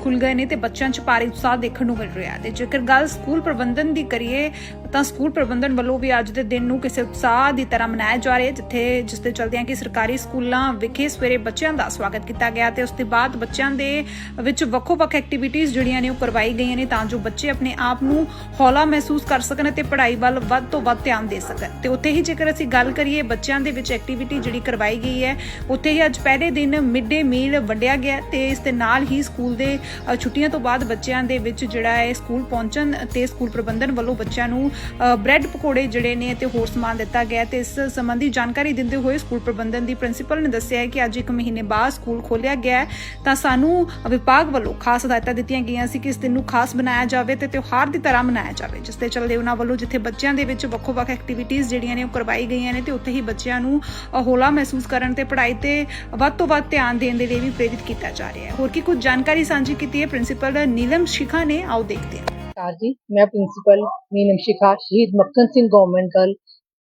ਖੁੱਲ ਗਏ ਨੇ ਤੇ ਬੱਚਿਆਂ 'ਚ ਭਾਰੀ ਉਤਸ਼ਾਹ ਦੇਖਣ ਨੂੰ ਮਿਲ ਰਿਹਾ ਤੇ ਜੇਕਰ ਗੱਲ ਸਕੂਲ ਪ੍ਰਬੰਧਨ ਦੀ ਕਰੀਏ ਤਾਂ ਸਕੂਲ ਪ੍ਰਬੰਧਨ ਵੱਲੋਂ ਵੀ ਅੱਜ ਦੇ ਦਿਨ ਨੂੰ ਕਿਸੇ ਉਤਸ਼ਾਹ ਦੀ ਤਰ੍ਹਾਂ ਮਨਾਇਆ ਜਾ ਰਿਹਾ ਹੈ, ਜਿੱਥੇ ਜਿਸ ਦੇ ਚਲਦਿਆਂ ਕਿ ਸਰਕਾਰੀ ਸਕੂਲਾਂ ਵਿਖੇ ਸਵੇਰੇ ਬੱਚਿਆਂ ਦਾ ਸਵਾਗਤ ਕੀਤਾ ਗਿਆ ਤੇ ਉਸ ਤੋਂ ਬਾਅਦ ਬੱਚਿਆਂ ਦੇ ਵਿੱਚ ਵੱਖੋ-ਵੱਖ ਐਕਟੀਵਿਟੀਆਂ ਜਿਹੜੀਆਂ ਨੇ ਉਹ ਕਰਵਾਈ ਗਈਆਂ ਨੇ ਤਾਂ ਜੋ ਬੱਚੇ ਆਪਣੇ ਆਪ ਨੂੰ ਹੌਲਾ ਮਹਿਸੂਸ ਕਰ ਸਕਣ ਤੇ ਪੜ੍ਹਾਈ ਵੱਲ ਵੱਧ ਤੋਂ ਵੱਧ ਧਿਆਨ ਦੇ ਸਕਣ। ਤੇ ਉੱਥੇ ਹੀ ਜੇਕਰ ਅਸੀਂ ਗੱਲ ਕਰੀਏ, ਬੱਚਿਆਂ ਦੇ ਵਿੱਚ ਐਕਟੀਵਿਟੀ ਜਿਹੜੀ ਕਰਵਾਈ ਗਈ ਹੈ, ਉੱਥੇ ਹੀ ਅੱਜ ਪਹਿਲੇ ਦਿਨ ਮਿਡ ਡੇ ਮੀਲ ਵੰਡਿਆ ਗਿਆ ਤੇ ਇਸ ਦੇ ਨਾਲ ਹੀ ਸਕੂਲ ਦੇ ਛੁੱਟੀਆਂ ਤੋਂ ਬਾਅਦ ਬੱਚਿਆਂ ਦੇ ਵਿੱਚ ਜਿਹੜਾ ਹੈ, ਸਕੂਲ ਪਹੁੰਚਣ ਤੇ ਸਕੂਲ ਪ੍ਰਬੰਧਨ ਵੱਲੋਂ ਬੱਚਿਆਂ ਨੂੰ ਬ੍ਰੈਡ ਪਕੌੜੇ ਜਿਹੜੇ ਨੇ ਤੇ ਹੋਰ ਸਮਾਨ ਦਿੱਤਾ ਗਿਆ ਤੇ ਇਸ ਸੰਬੰਧੀ ਜਾਣਕਾਰੀ ਦਿੰਦੇ ਹੋਏ ਸਕੂਲ ਪ੍ਰਬੰਧਨ ਦੀ ਪ੍ਰਿੰਸੀਪਲ ਨੇ ਦੱਸਿਆ ਕਿ ਅੱਜ ਇੱਕ ਮਹੀਨੇ ਬਾਅਦ ਸਕੂਲ ਖੋਲ੍ਹਿਆ ਗਿਆ ਤਾਂ ਸਾਨੂੰ ਵਿਭਾਗ ਵੱਲੋਂ ਖਾਸ ਹਦਾਇਤਾਂ ਦਿੱਤੀਆਂ ਗਈਆਂ ਸੀ ਕਿ ਇਸ ਦਿਨ ਨੂੰ ਖਾਸ ਬਣਾਇਆ ਜਾਵੇ ਤੇ ਤਿਉਹਾਰ ਦੀ ਤਰ੍ਹਾਂ ਮਨਾਇਆ ਜਾਵੇ, ਜਿਸ ਦੇ ਚੱਲਦੇ ਉਹਨਾਂ ਵੱਲੋਂ ਜਿੱਥੇ ਬੱਚਿਆਂ ਦੇ ਵਿੱਚ ਵੱਖੋ-ਵੱਖ ਐਕਟੀਵਿਟੀਆਂ ਜਿਹੜੀਆਂ ਨੇ ਉਹ ਕਰਵਾਈ ਗਈਆਂ ਨੇ ਤੇ ਉੱਥੇ ਹੀ ਬੱਚਿਆਂ ਨੂੰ ਹੋਲਾ ਮਹਿਸੂਸ ਕਰਨ ਤੇ ਪੜ੍ਹਾਈ ਤੇ ਵੱਧ ਤੋਂ ਵੱਧ ਧਿਆਨ ਦੇਣ ਦੇ ਲਈ ਵੀ ਪ੍ਰੇਰਿਤ ਕੀਤਾ ਜਾ ਰਿਹਾ ਹੈ। ਹੋਰ ਕੀ ਕੁਝ ਜਾਣਕਾਰੀ ਸਾਂਝੀ ਕੀਤੀ ਹੈ? ਪ੍ਰਿੰਸੀਪਲ ਨੀਲਮ ਸ਼ਿਖਾ ਨੇ, ਆਓ ਦੇਖਦੇ ਹਾਂ। ਨਮਸਕਾਰ ਜੀ, ਮੈਂ ਪ੍ਰਿੰਸੀਪਲ ਮੀਨਮ ਸ਼ਿਖਾ ਸ਼ਹੀਦ Makhan Singh government girl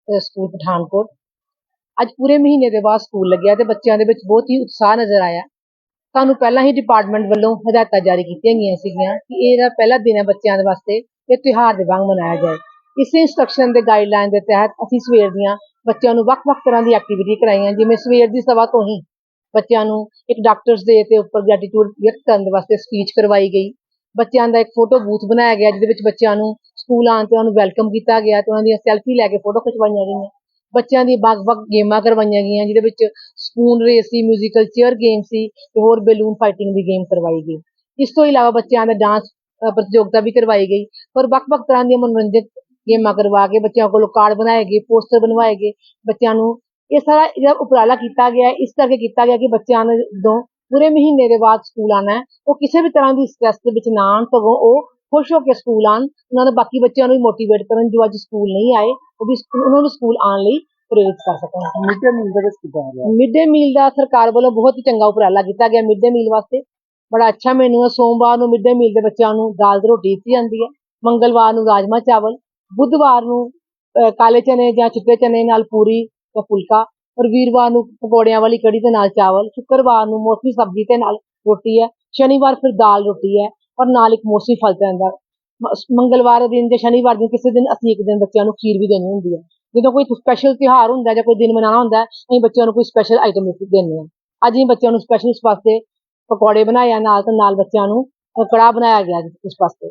school, Pathankot. ਅੱਜ ਪੂਰੇ ਮਹੀਨੇ ਦੇ ਬਾਅਦ ਸਕੂਲ ਲੱਗਿਆ ਤੇ ਬੱਚਿਆਂ ਦੇ ਵਿੱਚ ਬਹੁਤ ਹੀ ਉਤਸ਼ਾਹ ਨਜ਼ਰ ਆਇਆ। ਤੁਹਾਨੂੰ ਪਹਿਲਾਂ ਹੀ ਡਿਪਾਰਟਮੈਂਟ ਵੱਲੋਂ ਹਦਾਇਤਾਂ ਜਾਰੀ ਕੀਤੀਆਂ ਗਈਆਂ ਸੀਗੀਆਂ ਕਿ ਇਹ ਜਿਹੜਾ ਪਹਿਲਾ ਦਿਨ ਹੈ ਬੱਚਿਆਂ ਦੇ ਵਾਸਤੇ, ਇਹ ਤਿਉਹਾਰ ਦੇ ਵਾਂਗ ਮਨਾਇਆ ਜਾਏ। ਇਸੇ ਇੰਸਟਰਕਸ਼ਨ ਦੇ ਗਾਈਡਲਾਈਨ ਦੇ ਤਹਿਤ ਅਸੀਂ ਸਵੇਰ ਦੀਆਂ ਬੱਚਿਆਂ ਨੂੰ ਵੱਖ-ਵੱਖ ਤਰ੍ਹਾਂ ਦੀ ਐਕਟੀਵਿਟੀ ਕਰਾਈਆਂ, ਜਿਵੇਂ ਸਵੇਰ ਦੀ ਸਵਾ ਤੋਂ ਹੀ ਬੱਚਿਆਂ ਨੂੰ ਇੱਕ ਡਾਕਟਰਸ ਡੇ ਤੇ ਉੱਪਰ ਗ੍ਰੈਟੀਟਿਊਡ ਵਿਅਕਤ ਕਰਨ ਦੇ ਵਾਸਤੇ ਸਪੀਚ ਕਰਵਾਈ ਗਈ। ਬੱਚਿਆਂ ਦਾ ਇੱਕ ਫੋਟੋ ਬੂਥ ਬਣਾਇਆ ਗਿਆ, ਜਿਹਦੇ ਵਿੱਚ ਬੱਚਿਆਂ ਨੂੰ ਸਕੂਲ ਆਉਣ ਤੇ ਉਹਨਾਂ ਨੂੰ ਵੈਲਕਮ ਕੀਤਾ ਗਿਆ ਤੇ ਉਹਨਾਂ ਦੀਆਂ ਸੈਲਫੀ ਲੈ ਕੇ ਫੋਟੋ ਖਿਚਵਾਈਆਂ ਗਈਆਂ। ਬੱਚਿਆਂ ਦੀ ਵੱਖ-ਵੱਖ ਗੇਮਾਂ ਕਰਵਾਈਆਂ ਗਈਆਂ, ਜਿਹਦੇ ਵਿੱਚ ਸਪੂਨ ਰੇਸ ਸੀ ਮਿਊਜ਼ੀਕਲ ਚੇਅਰ ਗੇਮ ਸੀ ਤੇ ਹੋਰ ਬੈਲੂਨ ਫਾਈਟਿੰਗ ਦੀ ਗੇਮ ਕਰਵਾਈ ਗਈ। ਇਸ ਤੋਂ ਇਲਾਵਾ ਬੱਚਿਆਂ ਦਾ ਡਾਂਸ ਪ੍ਰਤੀਯੋਗਤਾ ਵੀ ਕਰਵਾਈ ਗਈ ਪਰ ਵੱਖ-ਵੱਖ ਤਰ੍ਹਾਂ ਦੀਆਂ ਮਨੋਰੰਜਕ ਗੇਮਾਂ ਕਰਵਾ ਕੇ ਬੱਚਿਆਂ ਕੋਲੋਂ ਕਾਰਡ ਬਣਾਏ ਗਏ ਪੋਸਟਰ ਬਣਵਾਏ ਗਏ। ਬੱਚਿਆਂ ਨੂੰ ਇਹ ਸਾਰਾ ਜਿਹੜਾ ਉਪਰਾਲਾ ਕੀਤਾ ਗਿਆ, ਇਸ ਕਰਕੇ ਕੀਤਾ ਗਿਆ ਕਿ ਬੱਚਿਆਂ ਨੂੰ ਜਦੋਂ ਪੂਰੇ ਮਹੀਨੇ ਦੇ ਬਾਅਦ ਸਕੂਲ ਆਣਾ ਹੈ। ਉਹ ਕਿਸੇ ਵੀ ਤਰ੍ਹਾਂ ਦੀ ਸਟ੍ਰੈਸ ਦੇ ਵਿੱਚ ਨਾ ਆਉਣ ਸਗੋਂ ਉਹ ਖੁਸ਼ ਹੋ ਕੇ ਸਕੂਲ ਆਉਣ। ਉਹਨਾਂ ਨੇ ਬਾਕੀ ਬੱਚਿਆਂ ਨੂੰ ਵੀ ਮੋਟੀਵੇਟ ਕਰਨ ਜੋ ਅੱਜ ਸਕੂਲ ਨਹੀਂ ਆਏ ਉਹ ਵੀ ਉਹਨਾਂ ਨੂੰ ਸਕੂਲ ਆਉਣ ਲਈ ਪ੍ਰੇਰਿਤ ਕਰ ਸਕਣ। ਮਿਡ ਡੇ ਮੀਲ ਦਾ ਕਿਦਾਂ ਰਿਹਾ? ਮਿਡ ਡੇ ਮੀਲ ਦਾ ਸਰਕਾਰ ਵੱਲੋਂ ਬਹੁਤ ਹੀ ਚੰਗਾ ਉਪਰਾਲਾ ਕੀਤਾ ਗਿਆ ਮਿਡ ਡੇ ਮੀਲ ਵਾਸਤੇ। ਬੜਾ ਅੱਛਾ ਮੈਨੂ ਹੈ। ਸੋਮਵਾਰ ਨੂੰ ਮਿਡ ਡੇ ਮੀਲ ਦੇ ਬੱਚਿਆਂ ਨੂੰ ਦਾਲ ਦੀ ਰੋਟੀ ਦਿੱਤੀ ਜਾਂਦੀ ਹੈ। ਮੰਗਲਵਾਰ ਨੂੰ ਰਾਜਮਾ ਚਾਵਲ। ਬੁੱਧਵਾਰ ਨੂੰ ਕਾਲੇ ਚਨੇ ਜਾਂ ਚਿੱਟੇ ਚਨੇ ਨਾਲ ਪੂਰੀ ਜਾਂ ਫੁਲਕਾ ਔਰ ਵੀਰਵਾਰ ਨੂੰ ਪਕੌੜਿਆਂ ਵਾਲੀ ਕੜੀ ਦੇ ਨਾਲ ਚਾਵਲ ਸ਼ੁੱਕਰਵਾਰ ਨੂੰ ਮੌਸਮੀ ਸਬਜ਼ੀ ਦੇ ਨਾਲ ਰੋਟੀ ਹੈ ਸ਼ਨੀਵਾਰ ਫਿਰ ਦਾਲ ਰੋਟੀ ਹੈ ਔਰ ਨਾਲ ਇੱਕ ਮੌਸਮੀ ਫਲ ਰਹਿੰਦਾ ਮ- ਮੰਗਲਵਾਰ ਦਿਨ ਜਾਂ ਸ਼ਨੀਵਾਰ ਦਿਨ ਕਿਸੇ ਦਿਨ ਅਸੀਂ ਇੱਕ ਦਿਨ ਬੱਚਿਆਂ ਨੂੰ ਖੀਰ ਵੀ ਦੇਣੀ ਹੁੰਦੀ ਹੈ। ਜਦੋਂ ਕੋਈ ਸਪੈਸ਼ਲ ਤਿਉਹਾਰ ਹੁੰਦਾ ਜਾਂ ਕੋਈ ਦਿਨ ਮਨਾਉਣਾ ਹੁੰਦਾ ਅਸੀਂ ਬੱਚਿਆਂ ਨੂੰ ਕੋਈ ਸਪੈਸ਼ਲ ਆਈਟਮ ਦਿੰਦੇ ਹਾਂ। ਅੱਜ ਹੀ ਬੱਚਿਆਂ ਨੂੰ ਸਪੈਸ਼ਲ ਇਸ ਵਾਸਤੇ ਪਕੌੜੇ ਬਣਾਏ ਆ ਨਾਲ ਤੇ ਨਾਲ ਬੱਚਿਆਂ ਨੂੰ ਅ, ਕੜਾਹ ਬਣਾਇਆ ਗਿਆ ਇਸ ਵਾਸਤੇ।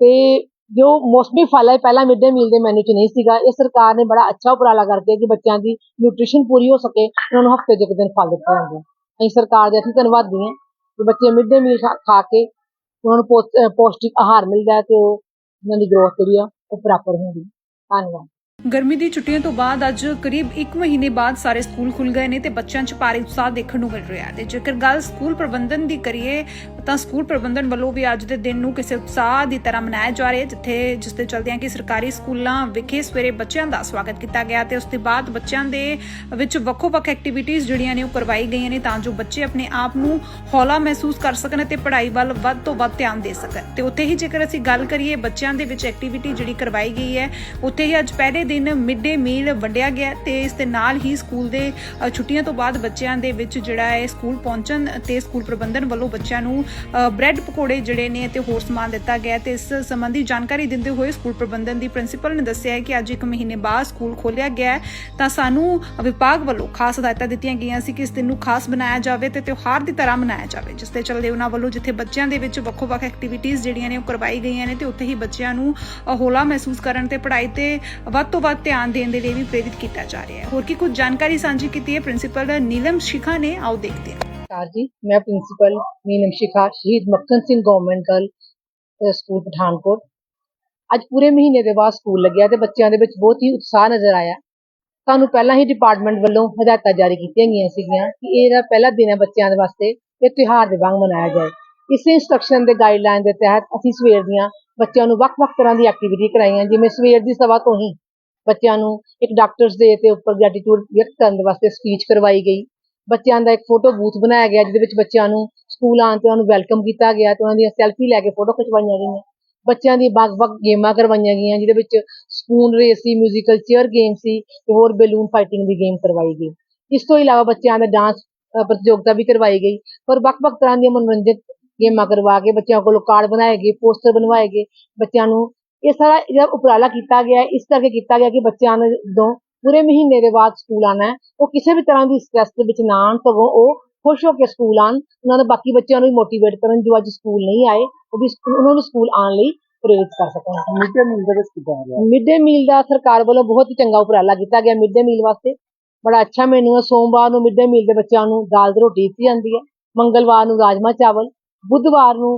ਤੇ ਜੋ ਮੌਸਮੀ ਫਲ ਹੈ ਪਹਿਲਾਂ ਮਿਡ ਡੇ ਮੀਲ ਦੇ ਮੈਨੂ 'ਚ ਨਹੀਂ ਸੀਗਾ। ਇਹ ਸਰਕਾਰ ਨੇ ਬੜਾ ਅੱਛਾ ਉਪਰਾਲਾ ਕਰਕੇ ਕਿ ਬੱਚਿਆਂ ਦੀ ਨਿਊਟ੍ਰੀਸ਼ਨ ਪੂਰੀ ਹੋ ਸਕੇ ਉਹਨਾਂ ਨੂੰ ਹਫ਼ਤੇ 'ਚ ਇੱਕ ਦਿਨ ਫਲ ਦਿੱਤਾ ਜਾਂਦਾ ਅਸੀਂ ਸਰਕਾਰ ਦੇ ਅਸੀਂ ਧੰਨਵਾਦੀ ਹਾਂ ਕਿ ਬੱਚੇ ਮਿਡ ਡੇ ਮੀਲ ਖਾ ਕੇ ਉਹਨਾਂ ਨੂੰ ਪੌਸ਼ਟਿਕ ਆਹਾਰ ਮਿਲਦਾ ਤੇ ਉਹ ਉਹਨਾਂ ਦੀ ਗਰੋਥ ਜਿਹੜੀ ਆ, ਉਹ ਪ੍ਰਾਪਰ ਹੁੰਦੀ ਧੰਨਵਾਦ। ਗਰਮੀ ਦੀ ਛੁੱਟੀਆਂ ਤੋਂ ਬਾਅਦ ਅੱਜ ਕਰੀਬ 1 ਮਹੀਨੇ ਬਾਅਦ ਸਾਰੇ ਸਕੂਲ ਖੁੱਲ ਗਏ ਨੇ ਤੇ ਬੱਚਿਆਂ 'ਚ ਭਾਰੀ ਉਤਸ਼ਾਹ ਦੇਖਣ ਨੂੰ ਮਿਲ ਰਿਹਾ ਹੈ। ਤੇ ਜੇਕਰ ਗੱਲ ਸਕੂਲ ਪ੍ਰਬੰਧਨ ਦੀ ਕਰੀਏ ਤਾਂ ਸਕੂਲ ਪ੍ਰਬੰਧਨ ਵੱਲੋਂ ਵੀ ਅੱਜ ਦੇ ਦਿਨ ਨੂੰ ਕਿਸੇ ਉਤਸ਼ਾਹ ਦੀ ਤਰ੍ਹਾਂ ਮਨਾਇਆ ਜਾ ਰਿਹਾ ਹੈ, ਜਿੱਥੇ ਜਿਸ ਦੇ ਚਲਦਿਆਂ ਕਿ ਸਰਕਾਰੀ ਸਕੂਲਾਂ ਵਿਖੇ ਸਵੇਰੇ ਬੱਚਿਆਂ ਦਾ ਸਵਾਗਤ ਕੀਤਾ ਗਿਆ ਤੇ ਉਸ ਤੋਂ ਬਾਅਦ ਬੱਚਿਆਂ ਦੇ ਵਿੱਚ ਵੱਖੋ-ਵੱਖ ਐਕਟੀਵਿਟੀਆਂ ਜਿਹੜੀਆਂ ਨੇ ਉਹ ਕਰਵਾਈ ਗਈਆਂ ਨੇ ਤਾਂ ਜੋ ਬੱਚੇ ਆਪਣੇ ਆਪ ਨੂੰ ਹੌਲਾ ਮਹਿਸੂਸ ਕਰ ਸਕਣ ਤੇ ਪੜ੍ਹਾਈ ਵੱਲ ਵੱਧ ਤੋਂ ਵੱਧ ਧਿਆਨ ਦੇ ਸਕਣ। ਤੇ ਉੱਥੇ ਹੀ ਜੇਕਰ ਅਸੀਂ ਗੱਲ ਕਰੀਏ, ਬੱਚਿਆਂ ਦੇ ਵਿੱਚ ਐਕਟੀਵਿਟੀ ਜਿਹੜੀ ਕਰਵਾਈ ਗਈ ਹੈ, ਉੱਥੇ ਹੀ ਅੱਜ ਪਹਿਲੇ ਦਿਨ ਮਿਡ ਡੇ ਮੀਲ ਵੰਡਿਆ ਗਿਆ ਤੇ ਇਸ ਦੇ ਨਾਲ ਹੀ ਸਕੂਲ ਦੇ ਛੁੱਟੀਆਂ ਤੋਂ ਬਾਅਦ ਬੱਚਿਆਂ ਦੇ ਵਿੱਚ ਜਿਹੜਾ ਹੈ, ਸਕੂਲ ਪਹੁੰਚਣ ਤੇ ਸਕੂਲ ਪ੍ਰਬੰਧਨ ਵੱਲੋਂ ਬੱਚਿਆਂ ਨੂੰ ਬ੍ਰੈਡ ਪਕੌੜੇ ਜਿਹੜੇ ਨੇ ਤੇ ਹੋਰ ਸਮਾਨ ਦਿੱਤਾ ਗਿਆ ਤੇ ਇਸ ਸੰਬੰਧੀ ਜਾਣਕਾਰੀ ਦਿੰਦੇ ਹੋਏ ਸਕੂਲ ਪ੍ਰਬੰਧਨ ਦੀ ਪ੍ਰਿੰਸੀਪਲ ਨੇ ਦੱਸਿਆ ਕਿ ਅੱਜ ਇੱਕ ਮਹੀਨੇ ਬਾਅਦ ਸਕੂਲ ਖੋਲ੍ਹਿਆ ਗਿਆ ਤਾਂ ਸਾਨੂੰ ਵਿਭਾਗ ਵੱਲੋਂ ਖਾਸ ਹਦਾਇਤਾਂ ਦਿੱਤੀਆਂ ਗਈਆਂ ਸੀ ਕਿ ਇਸ ਦਿਨ ਨੂੰ ਖਾਸ ਬਣਾਇਆ ਜਾਵੇ ਤੇ ਤਿਉਹਾਰ ਦੀ ਤਰ੍ਹਾਂ ਮਨਾਇਆ ਜਾਵੇ, ਜਿਸ ਦੇ ਚੱਲਦੇ ਉਹਨਾਂ ਵੱਲੋਂ ਜਿੱਥੇ ਬੱਚਿਆਂ ਦੇ ਵਿੱਚ ਵੱਖੋ-ਵੱਖ ਐਕਟੀਵਿਟੀਆਂ ਜਿਹੜੀਆਂ ਨੇ ਉਹ ਕਰਵਾਈ ਗਈਆਂ ਨੇ ਤੇ ਉੱਥੇ ਹੀ ਬੱਚਿਆਂ ਨੂੰ ਹੋਲਾ ਮਹਿਸੂਸ ਕਰਨ ਤੇ ਪੜ੍ਹਾਈ ਤੇ ਵੱਧ ਤੋਂ ਵੱਧ ਧਿਆਨ ਦੇਣ ਦੇ ਲਈ ਵੀ ਪ੍ਰੇਰਿਤ ਕੀਤਾ ਜਾ ਰਿਹਾ ਹੈ। ਹੋਰ ਕੀ ਕੁਝ ਜਾਣਕਾਰੀ ਸਾਂਝੀ ਕੀਤੀ ਹੈ? ਪ੍ਰਿੰਸੀਪਲ ਨੀਲਮ ਸ਼ਿਖਾ ਨੇ, ਆਓ ਦੇਖਦੇ ਹਾਂ। ਨਮਸਕਾਰ ਜੀ। ਮੈਂ principal Neelam Shikha Shaheed Makhan Singh government girl school Pathankot. ਅੱਜ ਪੂਰੇ ਮਹੀਨੇ ਦੇ ਬਾਅਦ ਸਕੂਲ ਲੱਗਿਆ ਤੇ ਬੱਚਿਆਂ ਦੇ ਵਿੱਚ ਬਹੁਤ ਹੀ ਉਤਸ਼ਾਹ ਨਜ਼ਰ ਆਇਆ। ਸਾਨੂੰ ਪਹਿਲਾਂ ਹੀ ਡਿਪਾਰਟਮੈਂਟ ਵੱਲੋਂ ਹਦਾਇਤਾਂ ਜਾਰੀ ਕੀਤੀਆਂ ਗਈਆਂ ਸੀਗੀਆਂ ਕਿ ਇਹ ਜਿਹੜਾ ਪਹਿਲਾ ਦਿਨ ਹੈ ਬੱਚਿਆਂ ਦੇ ਵਾਸਤੇ, ਇਹ ਤਿਉਹਾਰ ਦੇ ਵਾਂਗ ਮਨਾਇਆ ਜਾਏ। ਇਸੇ ਇੰਸਟਰਕਸ਼ਨ ਦੇ ਗਾਈਡਲਾਈਨ ਦੇ ਤਹਿਤ ਅਸੀਂ ਸਵੇਰ ਦੀਆਂ ਬੱਚਿਆਂ ਨੂੰ ਵੱਖ-ਵੱਖ ਤਰ੍ਹਾਂ ਦੀ ਐਕਟੀਵਿਟੀ ਕਰਾਈਆਂ, ਜਿਵੇਂ ਸਵੇਰ ਦੀ ਸਵਾ ਤੋਂ ਹੀ ਬੱਚਿਆਂ ਨੂੰ ਇੱਕ ਡਾਕਟਰਸ ਡੇ ਤੇ ਉੱਪਰ ਗ੍ਰੈਟੀਟਿਊਡ ਵਿਅਕਤ ਕਰਨ ਦੇ ਵਾਸਤੇ ਸਪੀਚ ਕਰਵਾਈ ਗਈ। ਬੱਚਿਆਂ ਦਾ ਇੱਕ ਫੋਟੋ ਬੂਥ ਬਣਾਇਆ ਗਿਆ, ਜਿਹਦੇ ਵਿੱਚ ਬੱਚਿਆਂ ਨੂੰ ਸਕੂਲ ਆਉਣ ਤੇ ਉਹਨਾਂ ਨੂੰ ਵੈਲਕਮ ਕੀਤਾ ਗਿਆ ਤੇ ਉਹਨਾਂ ਦੀਆਂ ਸੈਲਫੀ ਲੈ ਕੇ ਫੋਟੋ ਖਿਚਵਾਈਆਂ ਗਈਆਂ। ਬੱਚਿਆਂ ਦੀ ਵੱਖ-ਵੱਖ ਗੇਮਾਂ ਕਰਵਾਈਆਂ ਗਈਆਂ, ਜਿਹਦੇ ਵਿੱਚ ਸਪੂਨ ਰੇਸ ਸੀ ਮਿਊਜ਼ੀਕਲ ਚੇਅਰ ਗੇਮ ਸੀ ਤੇ ਹੋਰ ਬੈਲੂਨ ਫਾਈਟਿੰਗ ਦੀ ਗੇਮ ਕਰਵਾਈ ਗਈ। ਇਸ ਤੋਂ ਇਲਾਵਾ ਬੱਚਿਆਂ ਦਾ ਡਾਂਸ ਪ੍ਰਤੀਯੋਗਤਾ ਵੀ ਕਰਵਾਈ ਗਈ ਪਰ ਵੱਖ-ਵੱਖ ਤਰ੍ਹਾਂ ਦੀਆਂ ਮਨੋਰੰਜਕ ਗੇਮਾਂ ਕਰਵਾ ਕੇ ਬੱਚਿਆਂ ਕੋਲੋਂ ਕਾਰਡ ਬਣਾਏ ਗਏ ਪੋਸਟਰ ਬਣਵਾਏ ਗਏ। ਬੱਚਿਆਂ ਨੂੰ ਇਹ ਸਾਰਾ ਜਿਹੜਾ ਉਪਰਾਲਾ ਕੀਤਾ ਗਿਆ, ਇਸ ਕਰਕੇ ਕੀਤਾ ਗਿਆ ਕਿ ਬੱਚਿਆਂ ਨੇ ਜਦੋਂ ਪੂਰੇ ਮਹੀਨੇ ਦੇ ਬਾਅਦ ਸਕੂਲ ਆਉਣਾ ਹੈ। ਉਹ ਕਿਸੇ ਵੀ ਤਰ੍ਹਾਂ ਦੀ ਸਟ੍ਰੈਸ ਦੇ ਵਿੱਚ ਨਾ ਆਉਣ ਸਗੋਂ ਉਹ ਖੁਸ਼ ਹੋ ਕੇ ਸਕੂਲ ਆਉਣ। ਉਹਨਾਂ ਦੇ ਬਾਕੀ ਬੱਚਿਆਂ ਨੂੰ ਵੀ ਮੋਟੀਵੇਟ ਕਰਨ ਜੋ ਅੱਜ ਸਕੂਲ ਨਹੀਂ ਆਏ ਉਹ ਵੀ ਉਹਨਾਂ ਨੂੰ ਸਕੂਲ ਆਉਣ ਲਈ ਪ੍ਰੇਰਿਤ ਕਰ ਸਕਣ। ਮਿਡ ਡੇ ਮੀਲ ਦਾ ਕਿੱਦਾਂ ਆ ਰਿਹਾ? ਮਿਡ ਡੇ ਮੀਲ ਦਾ ਸਰਕਾਰ ਵੱਲੋਂ ਬਹੁਤ ਹੀ ਚੰਗਾ ਉਪਰਾਲਾ ਕੀਤਾ ਗਿਆ ਮਿਡ ਡੇ ਮੀਲ ਵਾਸਤੇ। ਬੜਾ ਅੱਛਾ ਮੈਨੂ ਹੈ। ਸੋਮਵਾਰ ਨੂੰ ਮਿਡ ਡੇ ਮੀਲ ਦੇ ਬੱਚਿਆਂ ਨੂੰ ਦਾਲ ਦੀ ਰੋਟੀ ਦਿੱਤੀ ਜਾਂਦੀ ਹੈ। ਮੰਗਲਵਾਰ ਨੂੰ ਰਾਜਮਾ ਚਾਵਲ। ਬੁੱਧਵਾਰ ਨੂੰ